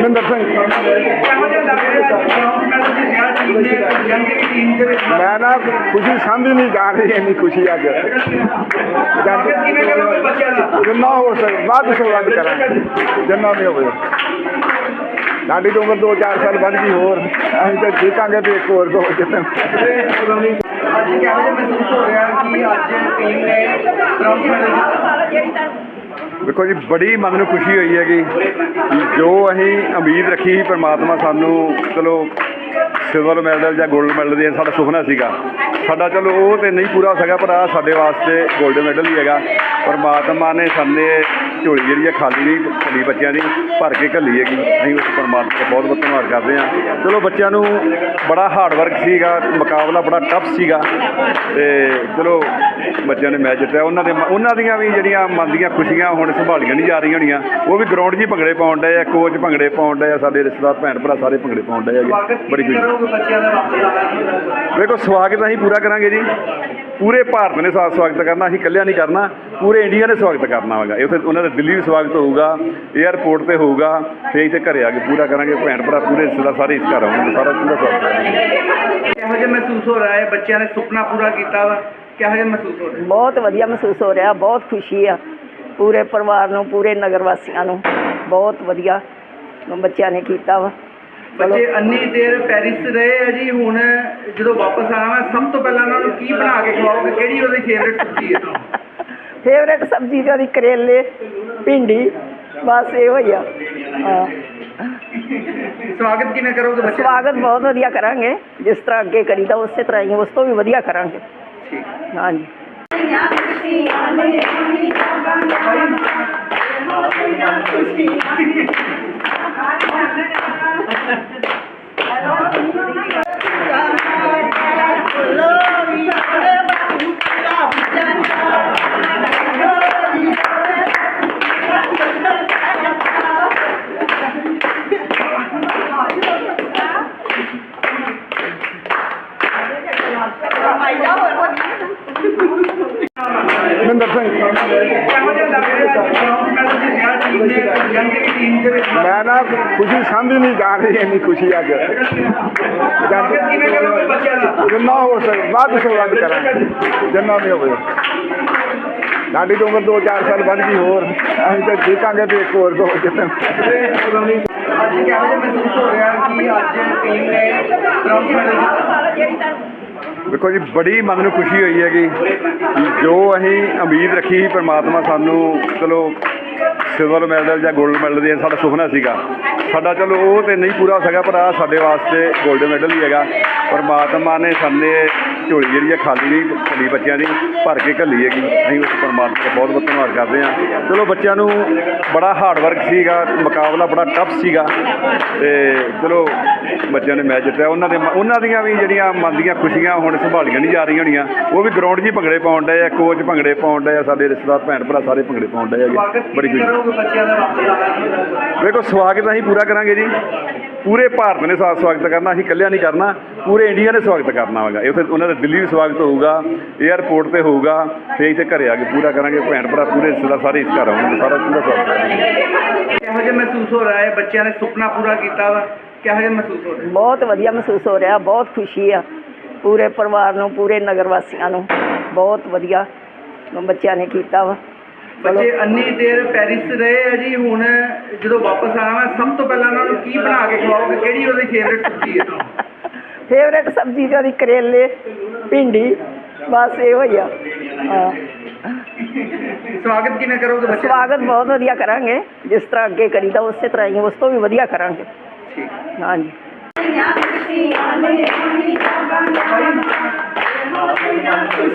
ਦੇ ਵਿੱਚ ਮੈਂ ਨਾ ਖੁਸ਼ੀ ਸਮਝ ਨਹੀਂ ਜਾ ਰਹੀ ਇੰਨੀ ਖੁਸ਼ੀ ਅੱਜ ਸਵਾਗਤ ਕਿਵੇਂ ਕਰੋਗੇ ਬੱਚਿਆਂ ਦਾ ਜਿੰਨਾ ਹੋ ਸਕੇ ਵੱਧ ਤੋਂ ਵੱਧ ਕਰਾਂਗੇ ਜਿੰਨਾ ਵੀ ਹੋਵੇ ਸਾਡੀ ਤਾਂ ਉਮਰ 2-4 ਸਾਲ ਵੱਧ ਗਈ ਹੋਰ ਅਸੀਂ ਤਾਂ ਦੇਖਾਂਗੇ ਵੀ ਇੱਕ ਹੋਰ ਦੋ ਜਿੱਤਣ ਅੱਜ ਕਿਹੋ ਜਿਹਾ ਮਹਿਸੂਸ ਹੋ ਰਿਹਾ ਕਿ ਅੱਜ ਟੀਮ ਨੇ ਬ੍ਰਾਊਨ ਮੈਡਲ ਜਿੱਤਿਆ ਵੇਖੋ ਜੀ, ਬੜੀ ਮਨ ਨੂੰ ਖੁਸ਼ੀ ਹੋਈ ਹੈਗੀ ਜੋ ਅਸੀਂ ਉਮੀਦ ਰੱਖੀ ਸੀ ਪ੍ਰਮਾਤਮਾ ਸਾਨੂੰ, ਚਲੋ ਸਿਲਵਰ ਮੈਡਲ ਜਾਂ 골ਡ ਮੈਡਲ ਦੇ ਸਾਡਾ ਸੁਪਨਾ ਸੀਗਾ। ਸਾਡਾ ਚਲੋ ਉਹ ਤੇ ਨਹੀਂ ਪੂਰਾ ਹੋ ਸਕਿਆ ਪਰ ਆ ਸਾਡੇ ਵਾਸਤੇ 골ਡ ਮੈਡਲ ਹੀ ਹੈਗਾ। ਪਰਮਾਤਮਾ ਨੇ ਸਾਨੇ ਝੋਲੀ ਜਿਹੜੀ ਆ ਖਾਲੀ ਨਹੀਂ ਕੱਲੀ ਬੱਚਿਆਂ ਦੀ ਭਰ ਕੇ ਘੱਲੀ ਹੈਗੀ। ਅਸੀਂ ਉਸ ਪਰਮਾਤਮਾ ਦਾ ਬਹੁਤ ਬਹੁਤ ਧੰਨਵਾਦ ਕਰਦੇ ਹਾਂ। ਚਲੋ ਬੱਚਿਆਂ ਨੂੰ ਬੜਾ ਹਾਰਡ ਵਰਕ ਸੀਗਾ, ਮੁਕਾਬਲਾ ਬੜਾ ਟਫ ਸੀਗਾ। ਤੇ ਚਲੋ ਬੱਚਿਆਂ ਨੇ ਮੈਚ ਜਿੱਤਿਆ। ਉਹਨਾਂ ਦੇ ਉਹਨਾਂ ਦੀਆਂ ਵੀ ਜਿਹੜੀਆਂ ਮਨ ਦੀਆਂ ਖੁਸ਼ੀਆਂ ਹੁਣ ਸੰਭਾਲੀਆਂ ਨਹੀਂ ਜਾ ਰਹੀਆਂ ਹੋਣੀਆਂ। ਉਹ ਵੀ ਗਰਾਊਂਡ 'ਚ ਹੀ ਭੰਗੜੇ ਪਾਉਣ ਡਏ ਆ ਕੋਚ ਭੰਗੜੇ ਪਾਉਣ ਡਏ ਆ, ਸਾਡੇ ਰਿਸ਼ਤੇਦਾਰ ਭੈਣ ਭਰਾ ਸਾਰੇ ਭੰਗੜੇ ਪਾਉਣ ਡਏ ਸਵਾਗਤ ਆ। ਬੜੀ ਖੁਸ਼ੀ। ਕਰੋਗੇ ਬੱਚਿਆਂ ਦਾ ਵਾਪਸ ਆਉਣਾ ਵੇਖੋ ਸਵਾਗਤ ਅਸੀਂ ਪੂਰਾ ਕਰਾਂਗੇ ਜੀ। ਪੂਰੇ ਭਾਰਤ ਨੇ ਸਾ ਸਵਾਗਤ ਕਰਨਾ ਅਸੀਂ ਇਕੱਲਿਆਂ ਨਹੀਂ ਕਰਨਾ। ਪੂਰੇ ਇੰਡੀਆ ਨੇ ਸਵਾਗਤ ਕਰਨਾ ਹੋਗਾ। ਇੱਥੇ ਉਹਨਾਂ ਦਾ ਦਿੱਲੀ ਵੀ ਸਵਾਗਤ ਹੋਊਗਾ 에ਅਰਪੋਰਟ ਤੇ ਹੋਊਗਾ ਫਿਰ ਇੱਥੇ ਘਰੇ ਆ ਕੇ ਪੂਰਾ ਕਰਾਂਗੇ। ਭੈਣ ਭਰਾ ਪੂਰੇ ਰਿਸ਼ਤੇਦਾਰ ਸਾਰੇ ਇਸ ਘਰ ਆਉਣਗੇ ਸਾਰਾ ਪੂਰਾ ਸਵਾਗਤ ਕਰਾਂਗੇ। ਕਿਹੋ ਜਿਹਾ ਮਹਿਸੂਸ ਹੋ ਰਿਹਾ ਹੈ? ਬੱਚਿਆਂ ਨੇ ਸੁਪਨਾ ਪੂਰਾ ਕੀਤਾ ਵਾ। ਕਿਹੋ ਜਿਹਾ ਮਹਿਸੂਸ ਹੋ ਰਿਹਾ? ਬਹੁਤ ਵਧੀਆ ਮਹਿਸੂਸ ਹੋ ਰਿਹਾ ਬਹੁਤ ਖੁਸ਼ੀ ਆ। ਪੂਰੇ ਪਰਿਵਾਰ ਨੂੰ ਪੂਰੇ ਨਗਰ ਵਾਸੀਆਂ ਨੂੰ ਬਹੁਤ ਵਧੀਆ ਬੱਚਿਆਂ ਨੇ ਕੀਤਾ ਵਾ। ਬੱਚੇ ਅੰਨੀ ਦੇਰ ਪੈਰਿਸ ਰਹੇ ਆ ਜੀ ਹੁਣ ਜਦੋਂ ਵਾਪਸ ਆਣਾ ਵਾ ਸਭ ਤੋਂ ਪਹਿਲਾਂ ਉਹਨਾਂ ਨੂੰ ਕੀ ਬਣਾ ਕੇ ਖਵਾਓਗੇ? ਕਿਹੜੀ ਉਹਦੀ ਫੇਵਰੇਟ ਸਬਜ਼ੀ ਹੈ? ਫੇਵਰੇਟ ਸਬਜ਼ੀ ਤੇ ਉਹਦੀ ਕਰੇਲੇ ਭਿੰਡੀ ਬਸ ਇਹੋ ਹੀ ਆ। ਹਾਂ। ਸਵਾਗਤ ਕਿਵੇਂ ਕਰੋਗੇ ਬੱਚੇ ਸਵਾਗਤ ਬਹੁਤ ਵਧੀਆ ਕਰਾਂਗੇ। ਜਿਸ ਤਰ੍ਹਾਂ ਅੱਗੇ ਕਰੀਦਾ ਉਸੇ ਤਰ੍ਹਾਂ ਹੀ ਉਸ ਤੋਂ ਵੀ ਵਧੀਆ ਕਰਾਂਗੇ। ਹਾਂਜੀ। ਮਹਿੰਦਰ ਸਿੰਘ ਕਿਹੋ ਮੈਂ ਨਾ ਖੁਸ਼ੀ ਸਮਝ ਨਹੀਂ ਜਾ ਰਹੀ ਇੰਨੀ ਖੁਸ਼ੀ ਅੱਜ ਜਿੰਨਾ ਹੋ ਸਕੇ ਵੱਧ ਤੋਂ ਵੱਧ ਕਰਾਂਗੇ ਜਿੰਨਾ ਵੀ ਹੋਵੇ। ਸਾਡੀ ਤਾਂ ਉਮਰ 2-4 ਸਾਲ ਵੱਧ ਗਈ ਹੋਰ। ਅਸੀਂ ਤਾਂ ਦੇਖਾਂਗੇ ਵੀ ਇੱਕ ਹੋਰ ਦੋ ਜਿੱਤਣ ਅੱਜ ਕਿਹੋ ਜਿਹਾ ਮਹਿਸੂਸ ਹੋ ਰਿਹਾ ਕਿ ਅੱਜ ਟੀਮ ਨੇ ਬ੍ਰਾਊਨ ਮੈਡਲ ਜਿੱਤਿਆ ਵੇਖੋ ਜੀ ਬੜੀ ਮਨ ਨੂੰ ਖੁਸ਼ੀ ਹੋਈ ਹੈਗੀ ਜੋ ਅਸੀਂ ਉਮੀਦ ਰੱਖੀ ਸੀ ਪ੍ਰਮਾਤਮਾ ਸਾਨੂੰ ਚਲੋ ਸਿਲਵਰ ਮੈਡਲ ਜਾਂ 골ਡ ਮੈਡਲ ਦੇ ਸਾਡਾ ਸੁਪਨਾ ਸੀਗਾ। ਸਾਡਾ ਚਲੋ ਉਹ ਤੇ ਨਹੀਂ ਪੂਰਾ ਹੋ ਸਕਿਆ, ਪਰ ਆ ਸਾਡੇ ਵਾਸਤੇ 골ਡ ਮੈਡਲ ਹੀ ਹੈਗਾ। ਪਰਮਾਤਮਾ ਨੇ ਸਾਡੇ ਝੋਲੀ ਜਿਹੜੀ ਹੈ ਖਾਲੀ ਨਹੀਂ ਕੱਲੀ ਬੱਚਿਆਂ ਦੀ ਭਰ ਕੇ ਘੱਲੀ ਹੈਗੀ। ਅਸੀਂ ਉਸ ਪਰਮਾਤਮਾ ਦਾ ਬਹੁਤ ਬਹੁਤ ਧੰਨਵਾਦ ਕਰਦੇ ਹਾਂ। ਚਲੋ ਬੱਚਿਆਂ ਨੂੰ ਬੜਾ ਹਾਰਡ ਵਰਕ ਸੀਗਾ ਮੁਕਾਬਲਾ ਬੜਾ ਟਫ ਸੀਗਾ। ਤੇ ਚਲੋ ਬੱਚਿਆਂ ਨੇ ਮੈਚ ਜਿੱਤਿਆ। ਉਹਨਾਂ ਦੇ ਉਹਨਾਂ ਦੀਆਂ ਵੀ ਜਿਹੜੀਆਂ ਮਨ ਦੀਆਂ ਖੁਸ਼ੀਆਂ ਹੁਣ ਸੰਭਾਲੀਆਂ ਨਹੀਂ ਜਾ ਰਹੀਆਂ ਹੋਣੀਆਂ। ਉਹ ਵੀ ਗਰਾਊਂਡ 'ਚ ਹੀ ਭੰਗੜੇ ਪਾਉਣ ਡਏ ਆ ਕੋਚ ਭੰਗੜੇ ਪਾਉਣ ਡਏ ਆ ਸਾਡੇ ਰਿਸ਼ਤੇਦਾਰ ਭੈਣ ਭਰਾ ਸਾਰੇ ਭੰਗੜੇ ਪਾਉਣ ਡਏ ਹੈਗੇ। ਬੜੀ ਖੁਸ਼ੀ। ਵੇਖੋ ਸਵਾਗਤ ਅਸੀਂ ਪੂਰਾ ਕਰਾਂਗੇ ਜੀ। ਪੂਰੇ ਭਾਰਤ ਨੇ ਸਾ ਸਵਾਗਤ ਕਰਨਾ ਅਸੀਂ ਇਕੱਲਿਆਂ ਨਹੀਂ ਕਰਨਾ ਪੂਰੇ ਇੰਡੀਆ ਨੇ ਸਵਾਗਤ ਕਰਨਾ ਹੋਗਾ। ਇੱਥੇ ਉਹਨਾਂ ਦਾ ਦਿੱਲੀ ਵੀ ਸਵਾਗਤ ਹੋਊਗਾ 에ਅਰਪੋਰਟ ਤੇ ਹੋਊਗਾ ਫਿਰ ਇੱਥੇ ਘਰੇ ਆ ਕੇ ਪੂਰਾ ਕਰਾਂਗੇ ਭੈਣ ਭਰਾ ਪੂਰੇ ਰਿਸ਼ਤੇਦਾਰ ਸਾਰੇ ਇਸ ਘਰ ਆਉਣਗੇ ਸਾਰਾ ਪੂਰਾ ਸਵਾਗਤ ਕਰਾਂਗੇ। ਕਿਹੋ ਜਿਹਾ ਮਹਿਸੂਸ ਹੋ ਰਿਹਾ ਹੈ? ਬੱਚਿਆਂ ਨੇ ਸੁਪਨਾ ਪੂਰਾ ਕੀਤਾ ਵਾ। ਕਿਹੋ ਜਿਹਾ ਮਹਿਸੂਸ ਹੋ ਰਿਹਾ ਬਹੁਤ ਵਧੀਆ ਮਹਿਸੂਸ ਹੋ ਰਿਹਾ ਬਹੁਤ ਖੁਸ਼ੀ ਆ। ਪੂਰੇ ਪਰਿਵਾਰ ਨੂੰ ਪੂਰੇ ਨਗਰ ਵਾਸੀਆਂ ਨੂੰ ਬਹੁਤ ਵਧੀਆ ਬੱਚਿਆਂ ਨੇ ਕੀਤਾ ਵਾ। ਬੱਚੇ ਅੰਨੀ ਦੇਰ ਪੈਰਿਸ ਰਹੇ ਆ ਜੀ ਹੁਣ ਜਦੋਂ ਵਾਪਸ ਆਣਾ ਵਾ ਸਭ ਤੋਂ ਪਹਿਲਾਂ ਉਹਨਾਂ ਨੂੰ ਕੀ ਬਣਾ ਕੇ ਖਵਾਓਗੇ? ਕਿਹੜੀ ਉਹਦੀ ਫੇਵਰੇਟ ਸਬਜ਼ੀ ਹੈ? ਫੇਵਰੇਟ ਸਬਜ਼ੀ ਤੇ ਉਹਦੀ ਕਰੇਲੇ ਭਿੰਡੀ ਬਸ ਇਹੋ ਹੀ ਆ। ਹਾਂ। ਸਵਾਗਤ ਕਿਵੇਂ ਕਰੋਗੇ ਬੱਚੇ ਸਵਾਗਤ ਬਹੁਤ ਵਧੀਆ ਕਰਾਂਗੇ। ਜਿਸ ਤਰ੍ਹਾਂ ਅੱਗੇ ਕਰੀਦਾ ਉਸੇ ਤਰ੍ਹਾਂ ਹੀ ਉਸ ਤੋਂ ਵੀ ਵਧੀਆ ਕਰਾਂਗੇ। ਹਾਂਜੀ। Love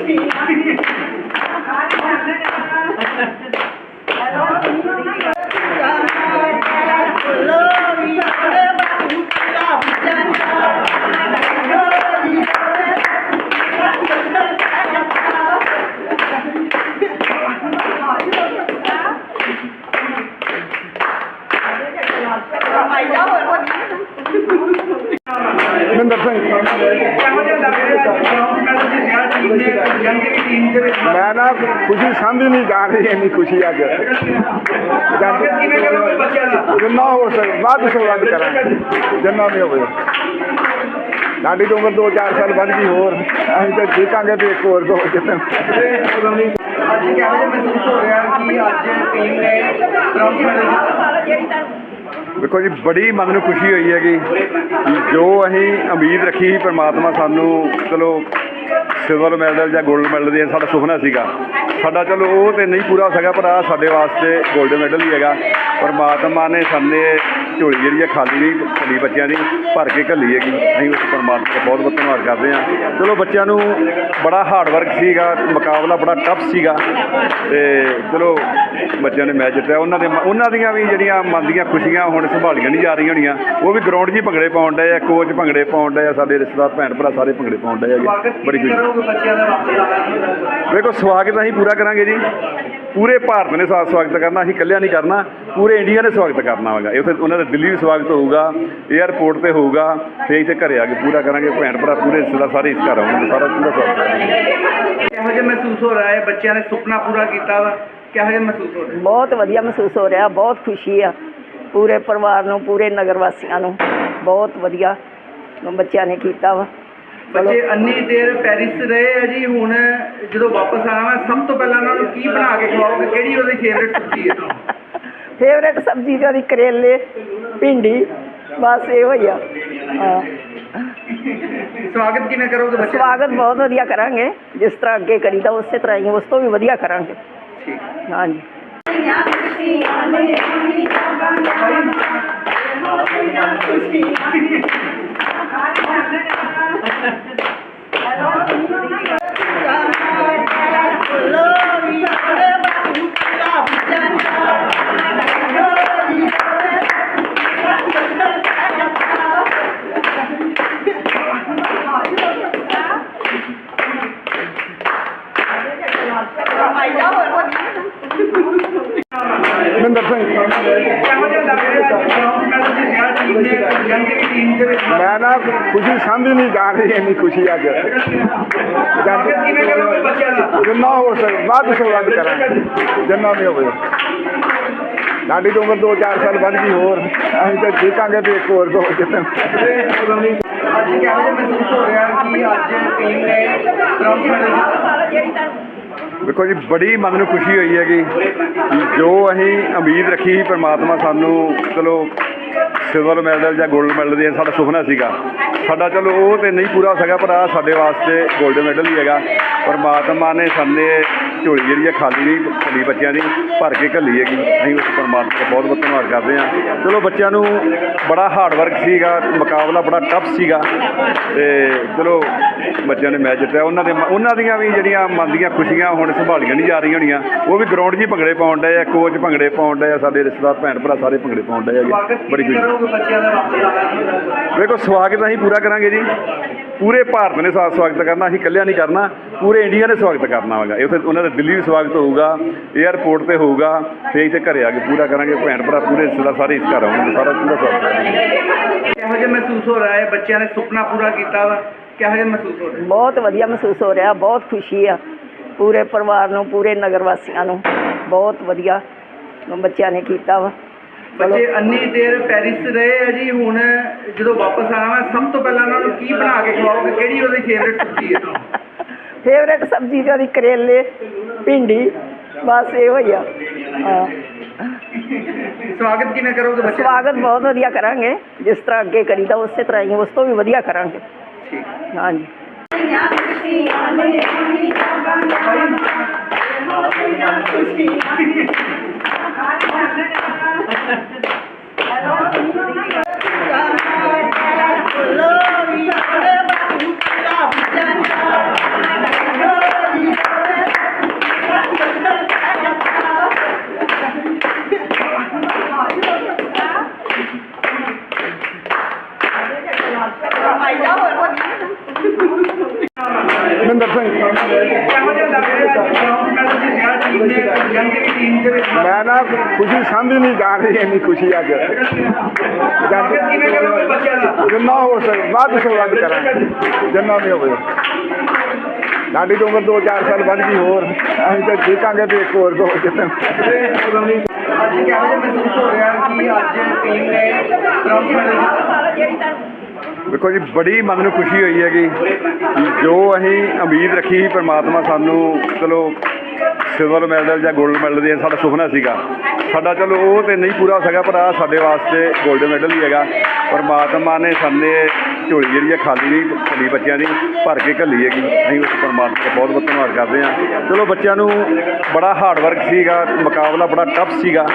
you, you. ਖੁਸ਼ੀ ਸਮਝ ਨਹੀਂ ਜਾ ਰਹੀ ਇੰਨੀ ਖੁਸ਼ੀ ਅੱਜ ਸਵਾਗਤ ਕਿਵੇਂ ਕਰੋਗੇ ਬੱਚਿਆਂ ਦਾ ਜਿੰਨਾ ਹੋ ਸਕੇ ਵੱਧ ਤੋਂ ਵੱਧ ਕਰਾਂਗੇ। ਜਿੰਨਾ ਵੀ ਹੋਵੇ। ਸਾਡੀ ਤਾਂ ਉਮਰ 2-4 ਸਾਲ ਵੱਧ ਗਈ ਹੋਰ। ਅਸੀਂ ਤਾਂ ਦੇਖਾਂਗੇ ਵੀ ਇੱਕ ਹੋਰ ਦੋ ਜਿੱਤਣ ਅੱਜ ਕਿਹੋ ਜਿਹਾ ਮਹਿਸੂਸ ਹੋ ਰਿਹਾ ਕਿ ਅੱਜ ਟੀਮ ਨੇ ਬ੍ਰੌਂਜ਼ ਮੈਡਲ ਜਿੱਤਿਆ ਦੇਖੋ ਜੀ ਬੜੀ ਮਨ ਨੂੰ ਖੁਸ਼ੀ ਹੋਈ ਹੈਗੀ ਕਿ ਜੋ ਅਸੀਂ ਉਮੀਦ ਰੱਖੀ ਸੀ ਪ੍ਰਮਾਤਮਾ ਸਾਨੂੰ ਚਲੋ ਸਿਲਵਰ ਮੈਡਲ ਜਾਂ 골ਡ ਮੈਡਲ ਦੀ ਸਾਡਾ ਸੁਪਨਾ ਸੀਗਾ। ਸਾਡਾ ਚਲੋ ਉਹ ਤੇ ਨਹੀਂ ਪੂਰਾ ਹੋ ਸਕਿਆ ਪਰ ਆ ਸਾਡੇ ਵਾਸਤੇ 골ਡ ਮੈਡਲ ਹੀ ਹੈਗਾ। ਪਰਮਾਤਮਾ ਨੇ ਸਾਡੇ ਝੋਲੀ ਜਿਹੜੀ ਆ ਖਾਲੀ ਨਹੀਂ ਕੱਲੀ ਬੱਚਿਆਂ ਦੀ, ਭਰ ਕੇ ਘੱਲੀ ਹੈਗੀ। ਅਸੀਂ ਉਸ ਪਰਮਾਤਮਾ ਦਾ ਬਹੁਤ ਬਹੁਤ ਧੰਨਵਾਦ ਕਰਦੇ ਹਾਂ। ਚਲੋ ਬੱਚਿਆਂ ਨੂੰ ਬੜਾ ਹਾਰਡ ਵਰਕ ਸੀਗਾ, ਮੁਕਾਬਲਾ ਬੜਾ ਟਫ ਸੀਗਾ। ਤੇ ਚਲੋ ਬੱਚਿਆਂ ਨੇ ਮੈਚ ਜਿੱਤਿਆ। ਉਹਨਾਂ ਦੇ ਉਹਨਾਂ ਦੀਆਂ ਵੀ ਜਿਹੜੀਆਂ ਮਨ ਦੀਆਂ ਖੁਸ਼ੀਆਂ ਹੁਣ ਸੰਭਾਲੀਆਂ ਨਹੀਂ ਜਾ ਰਹੀਆਂ ਹੋਣੀਆਂ। ਉਹ ਵੀ ਗਰਾਊਂਡ 'ਚ ਹੀ ਭੰਗੜੇ ਪਾਉਣ ਡਏ ਆ ਕੋਚ ਭੰਗੜੇ ਪਾਉਣ ਡਏ ਆ, ਸਾਡੇ ਰਿਸ਼ਤੇਦਾਰ ਭੈਣ ਭਰਾ ਸਾਰੇ ਭੰਗੜੇ ਪਾਉਣ ਡਏ ਸਵਾਗਤ ਆ। ਬੜੀ ਖੁਸ਼ੀ। ਕਰੋਗੇ ਵੇਖੋ ਸਵਾਗਤ ਅਸੀਂ ਪੂਰਾ ਕਰਾਂਗੇ ਜੀ। ਪੂਰੇ ਭਾਰਤ ਨੇ ਸਾ ਸਵਾਗਤ ਕਰਨਾ ਅਸੀਂ ਇਕੱਲਿਆਂ ਨਹੀਂ ਕਰਨਾ ਪੂਰੇ ਇੰਡੀਆ ਨੇ ਸਵਾਗਤ ਕਰਨਾ ਹੋਗਾ। ਉੱਥੇ ਉਹਨਾਂ ਦਾ ਦਿੱਲੀ ਵੀ ਸਵਾਗਤ ਹੋਊਗਾ 에ਅਰਪੋਰਟ ਤੇ ਹੋਊਗਾ ਫਿਰ ਇੱਥੇ ਘਰੇ ਆ ਕੇ ਪੂਰਾ ਕਰਾਂਗੇ ਭੈਣ ਭਰਾ ਪੂਰੇ ਰਿਸ਼ਤੇਦਾਰ ਸਾਰੇ ਇਸ ਘਰ ਆਉਣਗੇ ਸਾਰਾ ਪੂਰਾ ਸਵਾਗਤ ਕਰਾਂਗੇ। ਕਿਹੋ ਜਿਹਾ ਮਹਿਸੂਸ ਹੋ ਰਿਹਾ ਹੈ? ਬੱਚਿਆਂ ਨੇ ਸੁਪਨਾ ਪੂਰਾ ਕੀਤਾ ਵਾ। ਕਿਹੋ ਜਿਹਾ ਮਹਿਸੂਸ ਹੋ ਰਿਹਾ? ਬਹੁਤ ਵਧੀਆ ਮਹਿਸੂਸ ਹੋ ਰਿਹਾ ਬਹੁਤ ਖੁਸ਼ੀ ਆ। ਪੂਰੇ ਪਰਿਵਾਰ ਨੂੰ ਪੂਰੇ ਨਗਰ ਵਾਸੀਆਂ ਨੂੰ ਬਹੁਤ ਵਧੀਆ ਬੱਚਿਆਂ ਨੇ ਕੀਤਾ ਵਾ। ਬੱਚੇ ਅੰਨੀ ਦੇਰ ਪੈਰਿਸ ਰਹੇ ਆ ਜੀ ਹੁਣ ਜਦੋਂ ਵਾਪਸ ਆਣਾ ਵਾ ਸਭ ਤੋਂ ਪਹਿਲਾਂ ਉਹਨਾਂ ਨੂੰ ਕੀ ਬਣਾ ਕੇ ਖਵਾਓਗੇ? ਕਿਹੜੀ ਉਹਦੀ ਫੇਵਰੇਟ ਸਬਜ਼ੀ ਹੈ? ਫੇਵਰੇਟ ਸਬਜ਼ੀ ਤਾਂ ਉਹਦੀ ਕਰੇਲੇ ਭਿੰਡੀ ਬਸ ਇਹੋ ਹੀ ਆ। ਸਵਾਗਤ ਕਿਵੇਂ ਕਰੋਗੇ ਬੱਚੇ ਸਵਾਗਤ ਬਹੁਤ ਵਧੀਆ ਕਰਾਂਗੇ। ਜਿਸ ਤਰ੍ਹਾਂ ਅੱਗੇ ਕਰੀਦਾ ਉਸੇ ਤਰ੍ਹਾਂ ਹੀ ਉਸ ਤੋਂ ਵੀ ਵਧੀਆ ਕਰਾਂਗੇ। ਹਾਂਜੀ। ਦੇ ਵਿੱਚ ਮੈਂ ਨਾ ਖੁਸ਼ੀ ਸਮਝ ਨਹੀਂ ਜਾ ਰਹੀ, ਇੰਨੀ ਖੁਸ਼ੀ ਅੱਜ। ਸਵਾਗਤ ਕਿਵੇਂ ਜਿੰਨਾ ਹੋ ਸਕੇ ਵੱਧ ਤੋਂ ਵੱਧ ਕਰਾਂਗੇ ਜਿੰਨਾ ਵੀ ਹੋਵੇ। ਸਾਡੀ ਤਾਂ ਉਮਰ 2-4 ਸਾਲ ਵੱਧ ਗਈ ਹੋਰ। ਅਸੀਂ ਤਾਂ ਦੇਖਾਂਗੇ ਵੀ ਇੱਕ ਹੋਰ ਦੋ ਜਿੱਤਣ ਅੱਜ ਕਿਹੋ ਜਿਹਾ ਮਹਿਸੂਸ ਹੋ ਰਿਹਾ ਕਿ ਅੱਜ ਟੀਮ ਨੇ ਬ੍ਰੌਂਜ਼ ਮੈਡਲ ਜਿੱਤਿਆ ਦੇਖੋ ਜੀ, ਬੜੀ ਮਨ ਨੂੰ ਖੁਸ਼ੀ ਹੋਈ ਹੈਗੀ ਜੋ ਅਸੀਂ ਉਮੀਦ ਰੱਖੀ ਸੀ ਪਰਮਾਤਮਾ ਸਾਨੂੰ, ਚਲੋ ਸਿਲਵਰ ਮੈਡਲ ਜਾਂ 골ਡ ਮੈਡਲ ਦੇ ਸਾਡਾ ਸੁਪਨਾ ਸੀਗਾ। ਸਾਡਾ ਚਲੋ ਉਹ ਤੇ ਨਹੀਂ ਪੂਰਾ ਹੋ ਸਕਿਆ, ਪਰ ਆ ਸਾਡੇ ਵਾਸਤੇ 골ਡ ਮੈਡਲ ਹੀ ਹੈਗਾ। ਪਰਮਾਤਮਾ ਨੇ ਸਾਨੇ ਝੋਲੀ ਜਿਹੜੀ ਹੈ ਖਾਲੀ ਨਹੀਂ ਕੱਲੀ ਬੱਚਿਆਂ ਦੀ ਭਰ ਕੇ ਘੱਲੀ ਹੈਗੀ। ਅਸੀਂ ਉਸ ਪਰਮਾਤਮਾ ਦਾ ਬਹੁਤ ਬਹੁਤ ਧੰਨਵਾਦ ਕਰਦੇ ਹਾਂ। ਚਲੋ ਬੱਚਿਆਂ ਨੂੰ ਬੜਾ ਹਾਰਡ ਵਰਕ ਸੀਗਾ, ਮੁਕਾਬਲਾ ਬੜਾ ਟਫ ਸੀਗਾ। ਤੇ ਚਲੋ ਬੱਚਿਆਂ ਨੇ ਮੈਚ ਜਿੱਤਿਆ। ਉਹਨਾਂ ਦੇ ਉਹਨਾਂ ਦੀਆਂ ਵੀ ਜਿਹੜੀਆਂ ਮਨ ਦੀਆਂ ਖੁਸ਼ੀਆਂ ਹੁਣ ਸੰਭਾਲੀਆਂ ਨਹੀਂ ਜਾ ਰਹੀਆਂ ਹੋਣੀਆਂ। ਉਹ ਵੀ ਗਰਾਊਂਡ 'ਚ ਹੀ ਭੰਗੜੇ ਪਾਉਣ ਡਏ ਆ ਕੋਚ ਭੰਗੜੇ ਪਾਉਣ ਡਏ ਆ, ਸਾਡੇ ਰਿਸ਼ਤੇਦਾਰ ਭੈਣ ਭਰਾ ਸਾਰੇ ਭੰਗੜੇ ਪਾਉਣ ਡਏ ਸਵਾਗਤ ਹੈਗੇ ਬੜੀ ਖੁਸ਼ੀ। ਕਰੋਗੇ ਬੱਚਿਆਂ ਦਾ ਵਾਪਸ ਆਉਣਾ ਵੇਖੋ ਸਵਾਗਤ ਅਸੀਂ ਪੂਰਾ ਕਰਾਂਗੇ ਜੀ। ਪੂਰੇ ਭਾਰਤ ਨੇ ਸਾ ਸਵਾਗਤ ਕਰਨਾ ਅਸੀਂ ਇਕੱਲਿਆਂ ਨਹੀਂ ਕਰਨਾ। ਪੂਰੇ ਇੰਡੀਆ ਨੇ ਸਵਾਗਤ ਕਰਨਾ ਹੋਗਾ। ਉੱਥੇ ਉਹਨਾਂ ਦਾ ਦਿੱਲੀ ਵੀ ਸਵਾਗਤ ਹੋਊਗਾ 에ਅਰਪੋਰਟ ਤੇ ਹੋਊਗਾ ਫਿਰ ਇੱਥੇ ਘਰੇ ਆ ਕੇ ਪੂਰਾ ਕਰਾਂਗੇ। ਭੈਣ ਭਰਾ ਪੂਰੇ ਰਿਸ਼ਤੇਦਾਰ ਸਾਰੇ ਇਸ ਘਰ ਆਉਣਗੇ ਸਾਰਾ ਪੂਰਾ ਸਵਾਗਤ ਕਰਾਂਗੇ। ਕਿਹੋ ਜਿਹਾ ਮਹਿਸੂਸ ਹੋ ਰਿਹਾ ਹੈ? ਬੱਚਿਆਂ ਨੇ ਸੁਪਨਾ ਪੂਰਾ ਕੀਤਾ ਵਾ। ਕਿਹੋ ਜਿਹਾ ਮਹਿਸੂਸ ਹੋ ਰਿਹਾ? ਬਹੁਤ ਵਧੀਆ ਮਹਿਸੂਸ ਹੋ ਰਿਹਾ ਬਹੁਤ ਖੁਸ਼ੀ ਆ। ਪੂਰੇ ਪਰਿਵਾਰ ਨੂੰ ਪੂਰੇ ਨਗਰ ਵਾਸੀਆਂ ਨੂੰ ਬਹੁਤ ਵਧੀਆ ਬੱਚਿਆਂ ਨੇ ਕੀਤਾ ਵਾ। ਬੱਚੇ ਅੰਨੀ ਦੇਰ ਪੈਰਿਸ ਰਹੇ ਆ ਜੀ ਹੁਣ ਜਦੋਂ ਵਾਪਸ ਆਣਾ ਵਾ ਸਭ ਤੋਂ ਪਹਿਲਾਂ ਉਹਨਾਂ ਨੂੰ ਕੀ ਬਣਾ ਕੇ ਖਵਾਓਗੇ? ਕਿਹੜੀ ਉਹਦੀ ਫੇਵਰੇਟ ਸਬਜ਼ੀ ਹੈ ਫੇਵਰੇਟ ਸਬਜ਼ੀ ਤਾਂ ਉਹਦੀ ਕਰੇਲੇ ਭਿੰਡੀ ਬਸ ਇਹੋ ਹੀ ਆ। ਹਾਂ। ਸਵਾਗਤ ਕਿਵੇਂ ਕਰੋਗੇ ਬੱਚੇ ਸਵਾਗਤ ਬਹੁਤ ਵਧੀਆ ਕਰਾਂਗੇ। ਜਿਸ ਤਰ੍ਹਾਂ ਅੱਗੇ ਕਰੀਦਾ ਉਸੇ ਤਰ੍ਹਾਂ ਹੀ ਉਸ ਤੋਂ ਵੀ ਵਧੀਆ ਕਰਾਂਗੇ। ਹਾਂਜੀ। ਰਹੀ ਇੰਨੀ ਖੁਸ਼ੀ ਅੱਜ ਸਵਾਗਤ ਕਿਵੇਂ ਕਰੋਗੇ ਬੱਚਿਆਂ ਦਾ? ਜਿੰਨਾ ਹੋ ਸਕੇ ਵੱਧ ਤੋਂ ਵੱਧ ਕਰਾਂਗੇ। ਜਿੰਨਾ ਵੀ ਹੋਵੇ। ਸਾਡੀ ਤਾਂ ਉਮਰ 2-4 ਸਾਲ ਵੱਧ ਗਈ ਹੋਰ ਅਸੀਂ ਤਾਂ ਦੇਖਾਂਗੇ ਵੀ ਇੱਕ ਹੋਰ ਦੋ ਜਿੱਤਣ ਅੱਜ ਕਿਹੋ ਜਿਹਾ ਮਹਿਸੂਸ ਹੋ ਰਿਹਾ ਕਿ ਅੱਜ ਟੀਮ ਨੇ ਬ੍ਰੌਂਜ਼ ਮੈਡਲ ਜਿੱਤਿਆ ਵੇਖੋ ਜੀ ਬੜੀ ਮਨ ਨੂੰ ਖੁਸ਼ੀ ਹੋਈ ਹੈਗੀ ਜੋ ਅਸੀਂ ਉਮੀਦ ਰੱਖੀ ਸੀ ਪ੍ਰਮਾਤਮਾ ਸਾਨੂੰ ਚਲੋ ਸਿਲਵਰ ਮੈਡਲ ਜਾਂ 골ਡ ਮੈਡਲ ਦੀ ਸਾਡਾ ਸੁਪਨਾ ਸੀਗਾ। ਸਾਡਾ ਚਲੋ ਉਹ ਤੇ ਨਹੀਂ ਪੂਰਾ ਹੋ ਸਕਿਆ ਪਰ ਆ ਸਾਡੇ ਵਾਸਤੇ 골ਡ ਮੈਡਲ ਹੀ ਹੈਗਾ। ਪਰਮਾਤਮਾ ਨੇ ਸਾਡੇ ਝੋਲੀ ਜਿਹੜੀ ਆ ਖਾਲੀ ਨਹੀਂ ਭੱਲੀ ਬੱਚਿਆਂ ਦੀ ਭਰ ਕੇ ਘੱਲੀ ਹੈਗੀ। ਅਸੀਂ ਉਸ ਪਰਮਾਤਮਾ ਦਾ ਬਹੁਤ ਬਹੁਤ ਧੰਨਵਾਦ ਕਰਦੇ ਹਾਂ। ਚਲੋ ਬੱਚਿਆਂ ਨੂੰ ਬੜਾ ਹਾਰਡ ਵਰਕ ਸੀਗਾ, ਮੁਕਾਬਲਾ ਬੜਾ ਟਫ ਸੀਗਾ।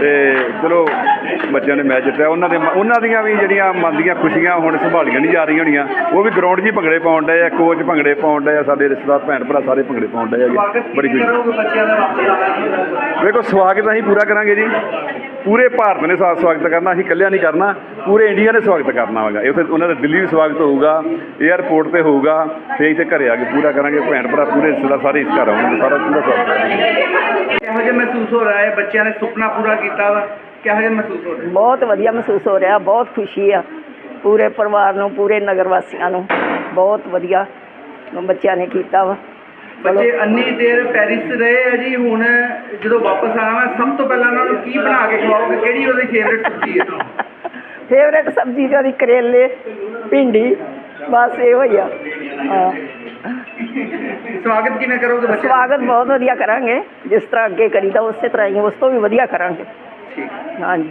ਤੇ ਚਲੋ ਬੱਚਿਆਂ ਨੇ ਮੈਚ ਜਿੱਤਿਆ। ਉਹਨਾਂ ਦੇ ਉਹਨਾਂ ਦੀਆਂ ਵੀ ਜਿਹੜੀਆਂ ਮਨ ਦੀਆਂ ਖੁਸ਼ੀਆਂ ਹੁਣ ਸੰਭਾਲੀਆਂ ਨਹੀਂ ਜਾ ਰਹੀਆਂ ਹੋਣੀਆਂ। ਉਹ ਵੀ ਗਰਾਊਂਡ 'ਚ ਹੀ ਭੰਗੜੇ ਪਾਉਣ ਡਏ ਆ ਕੋਚ ਭੰਗੜੇ ਪਾਉਣ ਡਏ ਆ, ਸਾਡੇ ਰਿਸ਼ਤੇਦਾਰ ਭੈਣ ਭਰਾ ਸਾਰੇ ਭੰਗੜੇ ਪਾਉਣ ਡਏ ਆ। ਬੜੀ ਖੁਸ਼ੀ। ਕਰੋਗੇ ਵੇਖੋ ਸਵਾਗਤ ਅਸੀਂ ਪੂਰਾ ਕਰਾਂਗੇ ਜੀ। ਪੂਰੇ ਭਾਰਤ ਨੇ ਸਾ ਸਵਾਗਤ ਕਰਨਾ ਅਸੀਂ ਇਕੱਲਿਆਂ ਨਹੀਂ ਕਰਨਾ ਪੂਰੇ ਇੰਡੀਆ ਨੇ ਸਵਾਗਤ ਕਰਨਾ ਹੋਗਾ। ਉੱਥੇ ਉਹਨਾਂ ਦਾ ਦਿੱਲੀ ਵੀ ਸਵਾਗਤ ਹੋਊਗਾ 에ਅਰਪੋਰਟ ਤੇ ਹੋਊਗਾ ਫਿਰ ਇੱਥੇ ਘਰੇ ਆ ਕੇ ਪੂਰਾ ਕਰਾਂਗੇ ਭੈਣ ਭਰਾ ਪੂਰੇ ਰਿਸ਼ਤੇਦਾਰ ਸਾਰੇ ਇਸ ਘਰ ਆਉਣਗੇ ਸਾਰਾ ਪੂਰਾ ਸਵਾਗਤ ਕਰਾਂਗੇ। ਕਿਹੋ ਜਿਹਾ ਮਹਿਸੂਸ ਹੋ ਰਿਹਾ ਹੈ? ਬੱਚਿਆਂ ਨੇ ਸੁਪਨਾ ਪੂਰਾ ਕੀਤਾ ਵਾ। ਕਿਹੋ ਜਿਹਾ ਮਹਿਸੂਸ ਹੋ ਰਿਹਾ? ਬਹੁਤ ਵਧੀਆ ਮਹਿਸੂਸ ਹੋ ਰਿਹਾ ਬਹੁਤ ਖੁਸ਼ੀ ਆ। ਪੂਰੇ ਪਰਿਵਾਰ ਨੂੰ ਪੂਰੇ ਨਗਰ ਵਾਸੀਆਂ ਨੂੰ ਬਹੁਤ ਵਧੀਆ ਬੱਚਿਆਂ ਨੇ ਕੀਤਾ ਵਾ। ਬੱਚੇ ਅੰਨੀ ਦੇਰ ਪੈਰਿਸ ਰਹੇ ਆ ਜੀ ਹੁਣ ਜਦੋਂ ਵਾਪਸ ਆਣਾ ਸਭ ਤੋਂ ਪਹਿਲਾਂ ਉਹਨਾਂ ਨੂੰ ਕੀ ਬਣਾ ਕੇ ਖਵਾਓਗੇ ਕਿਹੜੀ ਉਹਦੀ ਫੇਵਰੇਟ ਸਬਜ਼ੀ ਹੈ? ਫੇਵਰੇਟ ਸਬਜ਼ੀ ਤੇ ਉਹਦੀ ਕਰੇਲੇ ਭਿੰਡੀ ਬਸ ਇਹੋ ਹੀ ਆ। ਸਵਾਗਤ ਕਿਵੇਂ ਕਰੋਗੇ ਬੱਚੇ ਸਵਾਗਤ ਬਹੁਤ ਵਧੀਆ ਕਰਾਂਗੇ। ਜਿਸ ਤਰ੍ਹਾਂ ਅੱਗੇ ਕਰੀਦਾ ਉਸੇ ਤਰ੍ਹਾਂ ਹੀ ਉਸ ਤੋਂ ਵੀ ਵਧੀਆ ਕਰਾਂਗੇ। ਹਾਂਜੀ।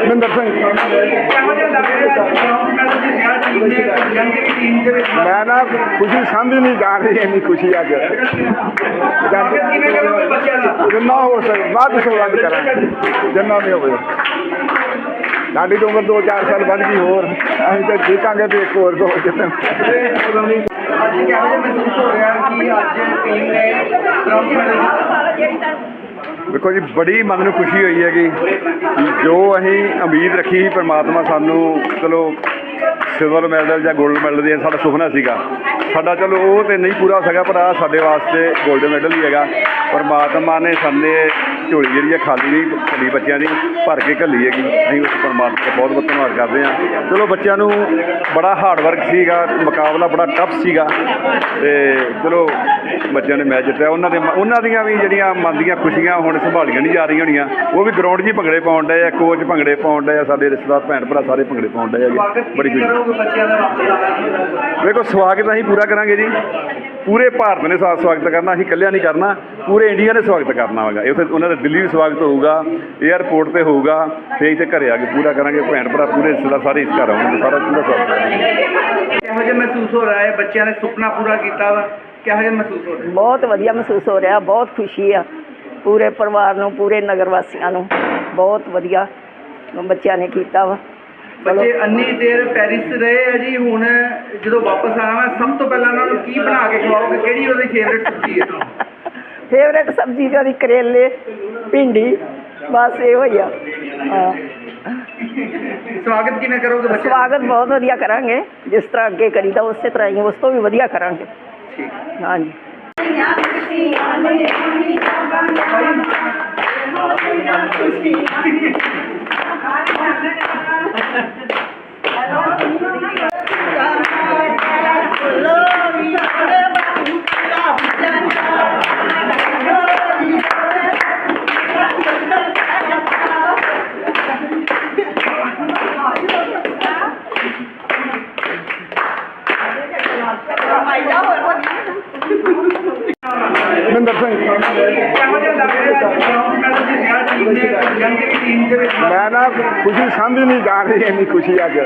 ਮਹਿੰਦਰ ਸਿੰਘ ਕਿਹੋ ਜਿਹਾ ਲੱਗ ਰਿਹਾ ਅੱਜ ਬ੍ਰੌਂਜ਼ ਮੈਡਲ ਜਿੱਤਿਆ ਟੀਮ ਨੇ ਜੰਗ ਦੀ ਟੀਮ ਦੇ ਵਿੱਚ ਮੈਂ ਨਾ ਖੁਸ਼ੀ ਸਮਝ ਨਹੀਂ ਜਾ ਰਹੀ ਇੰਨੀ ਖੁਸ਼ੀ ਅੱਜ। ਸਵਾਗਤ ਕਿਵੇਂ ਕਰੋਗੇ ਬੱਚਿਆਂ ਦਾ ਜਿੰਨਾ ਹੋ ਸਕੇ ਵੱਧ ਤੋਂ ਵੱਧ ਕਰਾਂਗੇ ਜਿੰਨਾ ਵੀ ਹੋਵੇ। ਸਾਡੀ ਤਾਂ ਉਮਰ 2-4 ਸਾਲ ਵੱਧ ਗਈ ਹੋਰ ਅਸੀਂ ਤਾਂ ਦੇਖਾਂਗੇ ਵੀ ਇੱਕ ਹੋਰ ਦੋ ਜਿੱਤਣ ਅੱਜ ਕਿਹੋ ਜਿਹਾ ਮਹਿਸੂਸ ਹੋ ਰਿਹਾ ਕਿ ਅੱਜ ਟੀਮ ਨੇ ਬ੍ਰੌਂਜ਼ ਮੈਡਲ ਵੇਖੋ ਜੀ ਬੜੀ ਮਨ ਨੂੰ ਖੁਸ਼ੀ ਹੋਈ ਹੈਗੀ ਜੋ ਅਸੀਂ ਉਮੀਦ ਰੱਖੀ ਸੀ ਪ੍ਰਮਾਤਮਾ ਸਾਨੂੰ ਚਲੋ ਸਿਲਵਰ ਮੈਡਲ ਜਾਂ 골ਡ ਮੈਡਲ ਦੇ ਸਾਡਾ ਸੁਪਨਾ ਸੀਗਾ। ਸਾਡਾ ਚਲੋ ਉਹ ਤੇ ਨਹੀਂ ਪੂਰਾ ਹੋ ਸਕਿਆ, ਪਰ ਆ ਸਾਡੇ ਵਾਸਤੇ 골ਡ ਮੈਡਲ ਹੀ ਹੈਗਾ। ਪਰਮਾਤਮਾ ਨੇ ਸਾਡੇ ਝੋਲੀ ਜਿਹੜੀ ਹੈ ਖਾਲੀ ਨਹੀਂ ਭੱਲੀ ਬੱਚਿਆਂ ਦੀ ਭਰ ਕੇ ਘੱਲੀ ਹੈਗੀ। ਅਸੀਂ ਉਸ ਪਰਮਾਤਮਾ ਦਾ ਬਹੁਤ ਬਹੁਤ ਧੰਨਵਾਦ ਕਰਦੇ ਹਾਂ। ਚਲੋ ਬੱਚਿਆਂ ਨੂੰ ਬੜਾ ਹਾਰਡ ਵਰਕ ਸੀਗਾ ਮੁਕਾਬਲਾ ਬੜਾ ਟਫ ਸੀਗਾ। ਤੇ ਚਲੋ ਬੱਚਿਆਂ ਨੇ ਮੈਚ ਜਿੱਤਿਆ। ਉਹਨਾਂ ਦੇ ਉਹਨਾਂ ਦੀਆਂ ਵੀ ਜਿਹੜੀਆਂ ਮਨ ਦੀਆਂ ਖੁਸ਼ੀਆਂ ਹੁਣ ਸੰਭਾਲੀਆਂ ਨਹੀਂ ਜਾ ਰਹੀਆਂ ਹੋਣੀਆਂ। ਉਹ ਵੀ ਗਰਾਊਂਡ 'ਚ ਹੀ ਭੰਗੜੇ ਪਾਉਣ ਡਏ ਆ ਕੋਚ ਭੰਗੜੇ ਪਾਉਣ ਡਏ ਆ ਸਾਡੇ ਰਿਸ਼ਤੇਦਾਰ ਭੈਣ ਭਰਾ ਸਾਰੇ ਭੰਗੜੇ ਪਾਉਣ ਡਏ ਆ ਬੜੀ ਖੁਸ਼ੀ। ਵੇਖੋ ਸਵਾਗਤ ਅਸੀਂ ਪੂਰਾ ਕਰਾਂਗੇ ਜੀ। ਪੂਰੇ ਭਾਰਤ ਨੇ ਸਾ ਸਵਾਗਤ ਕਰਨਾ ਅਸੀਂ ਇਕੱਲਿਆਂ ਨਹੀਂ ਕਰਨਾ ਪੂਰੇ ਇੰਡੀਆ ਨੇ ਸਵਾਗਤ ਕਰਨਾ ਹੋਗਾ। ਉੱਥੇ ਉਹਨਾਂ ਦਾ ਦਿੱਲੀ ਵੀ ਸਵਾਗਤ ਹੋਊਗਾ 에ਅਰਪੋਰਟ ਤੇ ਹੋਊਗਾ ਫਿਰ ਇੱਥੇ ਘਰੇ ਆ ਕੇ ਪੂਰਾ ਕਰਾਂਗੇ ਭੈਣ ਭਰਾ ਪੂਰੇ ਰਿਸ਼ਤੇਦਾਰ ਸਾਰੇ ਇਸ ਘਰ ਆਉਣਗੇ ਸਾਰਾ ਪੂਰਾ ਸਵਾਗਤ ਕਰਾਂਗੇ। ਕਿਹੋ ਜਿਹਾ ਮਹਿਸੂਸ ਹੋ ਰਿਹਾ ਹੈ? ਬੱਚਿਆਂ ਨੇ ਸੁਪਨਾ ਪੂਰਾ ਕੀਤਾ ਵਾ। ਕਿਹੋ ਜਿਹਾ ਮਹਿਸੂਸ ਹੋ ਰਿਹਾ? ਬਹੁਤ ਵਧੀਆ ਮਹਿਸੂਸ ਹੋ ਰਿਹਾ ਬਹੁਤ ਖੁਸ਼ੀ ਆ। ਪੂਰੇ ਪਰਿਵਾਰ ਨੂੰ ਪੂਰੇ ਨਗਰ ਵਾਸੀਆਂ ਨੂੰ ਬਹੁਤ ਵਧੀਆ ਬੱਚਿਆਂ ਨੇ ਕੀਤਾ ਵਾ। ਬੱਚੇ ਅੰਨੀ ਦੇਰ ਪੈਰਿਸ ਰਹੇ ਆ ਜੀ ਹੁਣ ਜਦੋਂ ਵਾਪਸ ਆਣਾ ਵਾ ਸਭ ਤੋਂ ਪਹਿਲਾਂ ਉਹਨਾਂ ਨੂੰ ਕੀ ਬਣਾ ਕੇ ਖਵਾਓਗੇ? ਕਿਹੜੀ ਉਹਦੀ ਫੇਵਰੇਟ ਸਬਜ਼ੀ ਹੈ? ਫੇਵਰੇਟ ਸਬਜ਼ੀ ਤੇ ਉਹਦੀ ਕਰੇਲੇ ਭਿੰਡੀ ਬਸ ਇਹੋ ਹੀ ਆ। ਹਾਂ। ਸਵਾਗਤ ਕਿਵੇਂ ਕਰੋਗੇ ਬੱਚੇ ਸਵਾਗਤ ਬਹੁਤ ਵਧੀਆ ਕਰਾਂਗੇ। ਜਿਸ ਤਰ੍ਹਾਂ ਅੱਗੇ ਕਰੀਦਾ ਉਸੇ ਤਰ੍ਹਾਂ ਹੀ ਉਸ ਤੋਂ ਵੀ ਵਧੀਆ ਕਰਾਂਗੇ। ਹਾਂਜੀ। ਅੱਜ ਬ੍ਰੌਂਜ਼ ਮੈਡਲ ਜਿੱਤਿਆ ਟੀਮ ਨੇ ਮੈਂ ਨਾ ਖੁਸ਼ੀ ਸਮਝ ਨਹੀਂ ਜਾ ਰਹੀ ਇੰਨੀ ਖੁਸ਼ੀ ਅੱਜ।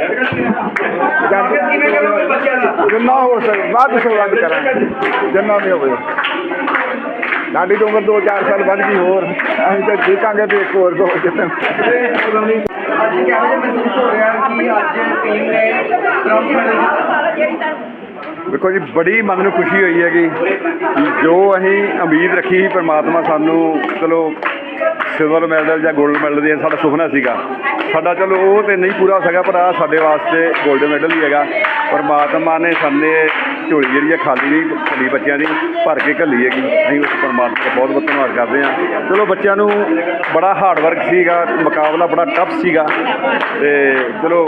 ਜਿੰਨਾ ਹੋ ਸਕੇ ਵੱਧ ਤੋਂ ਵੱਧ ਕਰਾਂਗੇ ਜਿੰਨਾ ਵੀ ਹੋਵੇ। ਸਾਡੀ ਤਾਂ ਉਮਰ 2-4 ਸਾਲ ਵੱਧ ਗਈ ਹੋਰ ਅਸੀਂ ਤਾਂ ਦੇਖਾਂਗੇ ਵੀ ਇੱਕ ਹੋਰ ਦੋ ਜਿੱਤਣ ਅੱਜ ਕਿਹੋ ਜਿਹਾ ਮਹਿਸੂਸ ਹੋ ਰਿਹਾ ਕਿ ਅੱਜ ਟੀਮ ਨੇ ਬ੍ਰੌਂਜ਼ ਮੈਡਲ ਜਿੱਤਿਆ ਦੇਖੋ ਜੀ, ਬੜੀ ਮਨ ਨੂੰ ਖੁਸ਼ੀ ਹੋਈ ਹੈਗੀ ਜੋ ਅਸੀਂ ਉਮੀਦ ਰੱਖੀ ਸੀ ਪਰਮਾਤਮਾ ਸਾਨੂੰ, ਚਲੋ ਸਿਲਵਰ ਮੈਡਲ ਜਾਂ 골ਡ ਮੈਡਲ ਦੇ ਸਾਡਾ ਸੁਪਨਾ ਸੀਗਾ। ਸਾਡਾ ਚਲੋ ਉਹ ਤੇ ਨਹੀਂ ਪੂਰਾ ਹੋ ਸਕਿਆ, ਪਰ ਆ ਸਾਡੇ ਵਾਸਤੇ 골ਡ ਮੈਡਲ ਹੀ ਹੈਗਾ। ਪਰਮਾਤਮਾ ਨੇ ਸਾਨੇ ਝੋਲੀ ਜਿਹੜੀ ਹੈ ਖਾਲੀ ਨਹੀਂ ਭੱਲੀ ਬੱਚਿਆਂ ਦੀ ਭਰ ਕੇ ਘੱਲੀ ਹੈਗੀ। ਅਸੀਂ ਉਸ ਪਰਮਾਤਮਾ ਦਾ ਬਹੁਤ ਬਹੁਤ ਧੰਨਵਾਦ ਕਰਦੇ ਹਾਂ। ਚਲੋ ਬੱਚਿਆਂ ਨੂੰ ਬੜਾ ਹਾਰਡ ਵਰਕ ਸੀਗਾ ਮੁਕਾਬਲਾ ਬੜਾ ਟਫ ਸੀਗਾ। ਤੇ ਚਲੋ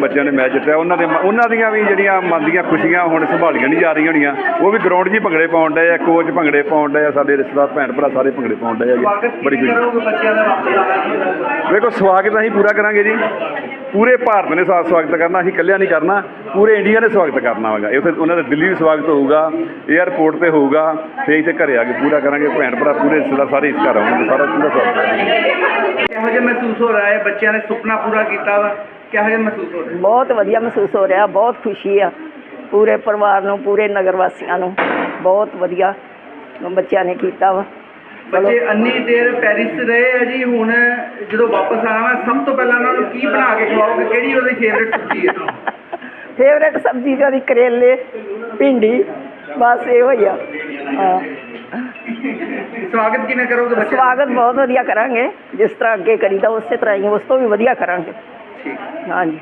ਬੱਚਿਆਂ ਨੇ ਮੈਚ ਜਿੱਤਿਆ। ਉਹਨਾਂ ਦੇ ਉਹਨਾਂ ਦੀਆਂ ਵੀ ਜਿਹੜੀਆਂ ਮਨ ਦੀਆਂ ਖੁਸ਼ੀਆਂ ਹੁਣ ਸੰਭਾਲੀਆਂ ਨਹੀਂ ਜਾ ਰਹੀਆਂ ਹੋਣੀਆਂ। ਉਹ ਵੀ ਗਰਾਊਂਡ 'ਚ ਹੀ ਭੰਗੜੇ ਪਾਉਣ ਡਏ ਆ ਕੋਚ ਭੰਗੜੇ ਪਾਉਣ ਡਏ ਆ ਸਾਡੇ ਰਿਸ਼ਤੇਦਾਰ ਭੈਣ ਭਰਾ ਸਾਰੇ ਭੰਗੜੇ ਪਾਉਣ ਡਏ ਆ ਬੜੀ ਖੁਸ਼ੀ। ਵੇਖੋ ਸਵਾਗਤ ਅਸੀਂ ਪੂਰਾ ਕਰਾਂਗੇ ਜੀ। ਪੂਰੇ ਭਾਰਤ ਨੇ ਸਾ ਸਵਾਗਤ ਕਰਨਾ ਅਸੀਂ ਇਕੱਲਿਆਂ ਨਹੀਂ ਕਰਨਾ ਪੂਰੇ ਇੰਡੀਆ ਨੇ ਸਵਾਗਤ ਕਰਨਾ ਹੋਗਾ। ਉੱਥੇ ਉਹਨਾਂ ਦਾ ਦਿੱਲੀ ਵੀ ਸਵਾਗਤ ਹੋਊਗਾ 에ਅਰਪੋਰਟ ਤੇ ਹੋਊਗਾ ਫਿਰ ਇੱਥੇ ਘਰੇ ਆ ਕੇ ਪੂਰਾ ਕਰਾਂਗੇ ਭੈਣ ਭਰਾ ਪੂਰੇ ਰਿਸ਼ਤੇਦਾਰ ਸਾਰੇ ਇਸ ਘਰ ਆਉਣਗੇ ਸਾਰਾ ਪੂਰਾ ਸਵਾਗਤ ਕਰਾਂਗੇ। ਕਿਹੋ ਜਿਹਾ ਮਹਿਸੂਸ ਹੋ ਰਿਹਾ ਹੈ? ਬੱਚਿਆਂ ਨੇ ਸੁਪਨਾ ਪੂਰਾ ਕੀਤਾ ਵਾ। ਕਿਹੋ ਜਿਹਾ ਮਹਿਸੂਸ ਹੋ ਰਿਹਾ? ਬਹੁਤ ਵਧੀਆ ਮਹਿਸੂਸ ਹੋ ਰਿਹਾ ਬਹੁਤ ਖੁਸ਼ੀ ਆ। ਪੂਰੇ ਪਰਿਵਾਰ ਨੂੰ ਪੂਰੇ ਨਗਰ ਵਾਸੀਆਂ ਨੂੰ ਬਹੁਤ ਵਧੀਆ ਬੱਚਿਆਂ ਨੇ ਕੀਤਾ ਵਾ। ਬੱਚੇ ਅੰਨੀ ਦੇਰ ਪੈਰਿਸ ਰਹੇ ਆ ਜੀ ਹੁਣ ਜਦੋਂ ਵਾਪਸ ਆਣਾ ਵਾ ਸਭ ਤੋਂ ਪਹਿਲਾਂ ਉਹਨਾਂ ਨੂੰ ਕੀ ਬਣਾ ਕੇ ਖਵਾਓਗੇ ਕਿਹੜੀ ਉਹਦੀ ਫੇਵਰੇਟ ਸਬਜ਼ੀ ਹੈ? ਫੇਵਰੇਟ ਸਬਜ਼ੀ ਤਾਂ ਉਹਦੀ ਕਰੇਲੇ ਭਿੰਡੀ ਬਸ ਇਹੋ ਹੀ ਆ। ਹਾਂ। ਸਵਾਗਤ ਕਿਵੇਂ ਕਰੋਗੇ ਬੱਚੇ ਸਵਾਗਤ ਬਹੁਤ ਵਧੀਆ ਕਰਾਂਗੇ। ਜਿਸ ਤਰ੍ਹਾਂ ਅੱਗੇ ਕਰੀਦਾ ਉਸੇ ਤਰ੍ਹਾਂ ਹੀ ਉਸ ਤੋਂ ਵੀ ਵਧੀਆ ਕਰਾਂਗੇ। ਹਾਂਜੀ।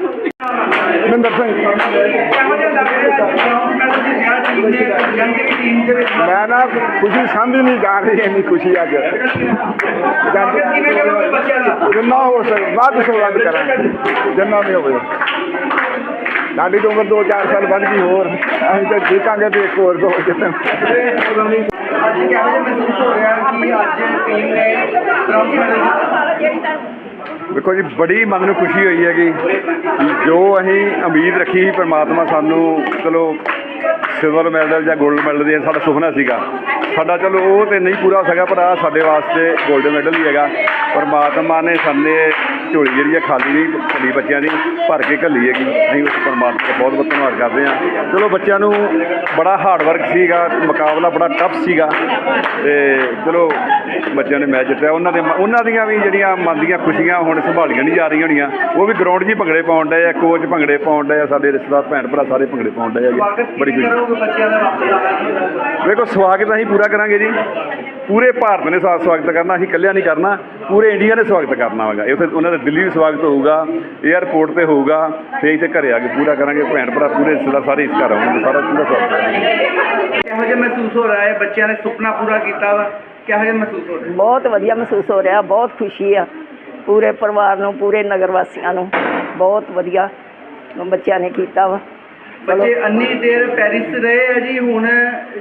ਮਹਿੰਦਰ ਸਿੰਘ ਕਿਹੋ ਜਿਹਾ ਲੱਗ ਰਿਹਾ ਅੱਜ ਬ੍ਰੌਂਜ਼ ਮੈਡਲ ਜਿੱਤਿਆ ਟੀਮ ਨੇ ਜੰਗ ਦੀ ਟੀਮ ਦੇ ਵਿੱਚ ਮੈਂ ਨਾ ਨਹੀਂ ਜਾ ਰਹੀ ਇੰਨੀ ਖੁਸ਼ੀ ਅੱਜ। ਜਿੰਨਾ ਹੋ ਸਕੇ ਵੱਧ ਤੋਂ ਵੱਧ ਕਰਾਂਗੇ ਜਿੰਨਾ ਵੀ ਹੋਵੇ। ਸਾਡੀ ਤਾਂ ਉਮਰ 2-4 ਸਾਲ ਵੱਧ ਗਈ ਹੋਰ ਅਸੀਂ ਤਾਂ ਦੇਖਾਂਗੇ ਵੀ ਇੱਕ ਹੋਰ ਦੋ ਜਿੱਤਣ ਅੱਜ ਕਿਹੋ ਜਿਹਾ ਮਹਿਸੂਸ ਹੋ ਰਿਹਾ ਕਿ ਅੱਜ ਟੀਮ ਨੇ ਮੈਡਲ ਦੇਖੋ ਜੀ ਬੜੀ ਮਨ ਨੂੰ ਖੁਸ਼ੀ ਹੋਈ ਹੈਗੀ ਜੋ ਅਸੀਂ ਉਮੀਦ ਰੱਖੀ ਸੀ ਪਰਮਾਤਮਾ ਸਾਨੂੰ ਚਲੋ ਸਿਲਵਰ ਮੈਡਲ ਜਾਂ 골ਡ ਮੈਡਲ ਦੇ ਸਾਡਾ ਸੁਪਨਾ ਸੀਗਾ। ਸਾਡਾ ਚਲੋ ਉਹ ਤੇ ਨਹੀਂ ਪੂਰਾ ਹੋ ਸਕਿਆ, ਪਰ ਆ ਸਾਡੇ ਵਾਸਤੇ 골ਡ ਮੈਡਲ ਹੀ ਹੈਗਾ। ਪਰਮਾਤਮਾ ਨੇ ਸਾਡੇ ਝੋਲੀ ਜਿਹੜੀ ਹੈ ਖਾਲੀ ਨਹੀਂ ਭੱਲੀ ਬੱਚਿਆਂ ਦੀ ਭਰ ਕੇ ਘੱਲੀ ਹੈਗੀ। ਅਸੀਂ ਉਸ ਪਰਮਾਤਮਾ ਦਾ ਬਹੁਤ ਬਹੁਤ ਧੰਨਵਾਦ ਕਰਦੇ ਹਾਂ। ਚਲੋ ਬੱਚਿਆਂ ਨੂੰ ਬੜਾ ਹਾਰਡ ਵਰਕ ਸੀਗਾ ਮੁਕਾਬਲਾ ਬੜਾ ਟਫ ਸੀਗਾ। ਤੇ ਚਲੋ ਬੱਚਿਆਂ ਨੇ ਮੈਚ ਜਿੱਤਿਆ। ਉਹਨਾਂ ਦੇ ਉਹਨਾਂ ਦੀਆਂ ਵੀ ਜਿਹੜੀਆਂ ਮਨ ਦੀਆਂ ਖੁਸ਼ੀਆਂ ਹੁਣ ਸੰਭਾਲੀਆਂ ਨਹੀਂ ਜਾ ਰਹੀਆਂ ਹੋਣੀਆਂ। ਉਹ ਵੀ ਗਰਾਊਂਡ 'ਚ ਹੀ ਭੰਗੜੇ ਪਾਉਣ ਡਏ ਆ ਕੋਚ ਭੰਗੜੇ ਪਾਉਣ ਡਏ ਆ ਸਾਡੇ ਰਿਸ਼ਤੇਦਾਰ ਭੈਣ ਭਰਾ ਸਾਰੇ ਭੰਗੜੇ ਪਾਉਣ ਡਏ ਆ ਬੜੀ ਖੁਸ਼ੀ। ਵੇਖੋ ਸਵਾਗਤ ਅਸੀਂ ਪੂਰਾ ਕਰਾਂਗੇ ਜੀ। ਪੂਰੇ ਭਾਰਤ ਨੇ ਸਾ ਸਵਾਗਤ ਕਰਨਾ ਅਸੀਂ ਇਕੱਲਿਆਂ ਨਹੀਂ ਕਰਨਾ ਪੂਰੇ ਇੰਡੀਆ ਨੇ ਸਵਾਗਤ ਕਰਨਾ ਹੋਗਾ। ਉੱਥੇ ਉਹਨਾਂ ਦਾ ਦਿੱਲੀ ਵੀ ਸਵਾਗਤ ਹੋਊਗਾ 에ਅਰਪੋਰਟ ਤੇ ਹੋਊਗਾ ਫਿਰ ਇੱਥੇ ਘਰੇ ਆ ਕੇ ਪੂਰਾ ਕਰਾਂਗੇ ਭੈਣ ਭਰਾ ਪੂਰੇ ਰਿਸ਼ਤੇਦਾਰ ਸਾਰੇ ਇਸ ਘਰ ਆਉਣਗੇ ਸਾਰਾ ਪੂਰਾ ਸਵਾਗਤ ਕਰਾਂਗੇ। ਕਿਹੋ ਜਿਹਾ ਮਹਿਸੂਸ ਹੋ ਰਿਹਾ ਹੈ? ਬੱਚਿਆਂ ਨੇ ਸੁਪਨਾ ਪੂਰਾ ਕੀਤਾ ਵਾ। ਕਿਹੋ ਜਿਹਾ ਮਹਿਸੂਸ ਹੋ ਰਿਹਾ? ਬਹੁਤ ਵਧੀਆ ਮਹਿਸੂਸ ਹੋ ਰਿਹਾ ਬਹੁਤ ਖੁਸ਼ੀ ਆ। ਪੂਰੇ ਪਰਿਵਾਰ ਨੂੰ ਪੂਰੇ ਨਗਰ ਵਾਸੀਆਂ ਨੂੰ ਬਹੁਤ ਵਧੀਆ ਬੱਚਿਆਂ ਨੇ ਕੀਤਾ ਵਾ। ਬੱਚੇ ਅੰਨੀ ਦੇਰ ਪੈਰਿਸ ਰਹੇ ਆ ਜੀ ਹੁਣ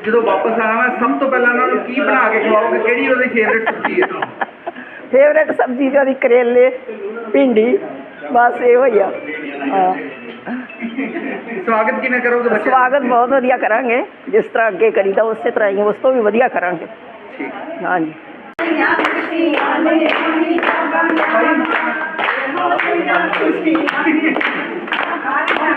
ਜਦੋਂ ਵਾਪਸ ਆਣਾ ਵਾ ਸਭ ਤੋਂ ਪਹਿਲਾਂ ਉਹਨਾਂ ਨੂੰ ਕੀ ਬਣਾ ਕੇ ਖਵਾਓਗੇ? ਕਿਹੜੀ ਉਹਦੀ ਫੇਵਰੇਟ ਸਬਜ਼ੀ ਹੈ? ਫੇਵਰੇਟ ਸਬਜ਼ੀ ਤਾਂ ਉਹਦੀ ਕਰੇਲੇ ਭਿੰਡੀ ਬਸ ਇਹੋ ਹੀ ਆ। ਹਾਂ। ਸਵਾਗਤ ਕਿਵੇਂ ਕਰੋਗੇ ਬੱਚੇ ਸਵਾਗਤ ਬਹੁਤ ਵਧੀਆ ਕਰਾਂਗੇ। ਜਿਸ ਤਰ੍ਹਾਂ ਅੱਗੇ ਕਰੀਦਾ ਉਸੇ ਤਰ੍ਹਾਂ ਹੀ ਉਸ ਤੋਂ ਵੀ ਵਧੀਆ ਕਰਾਂਗੇ। ਹਾਂਜੀ। Hello,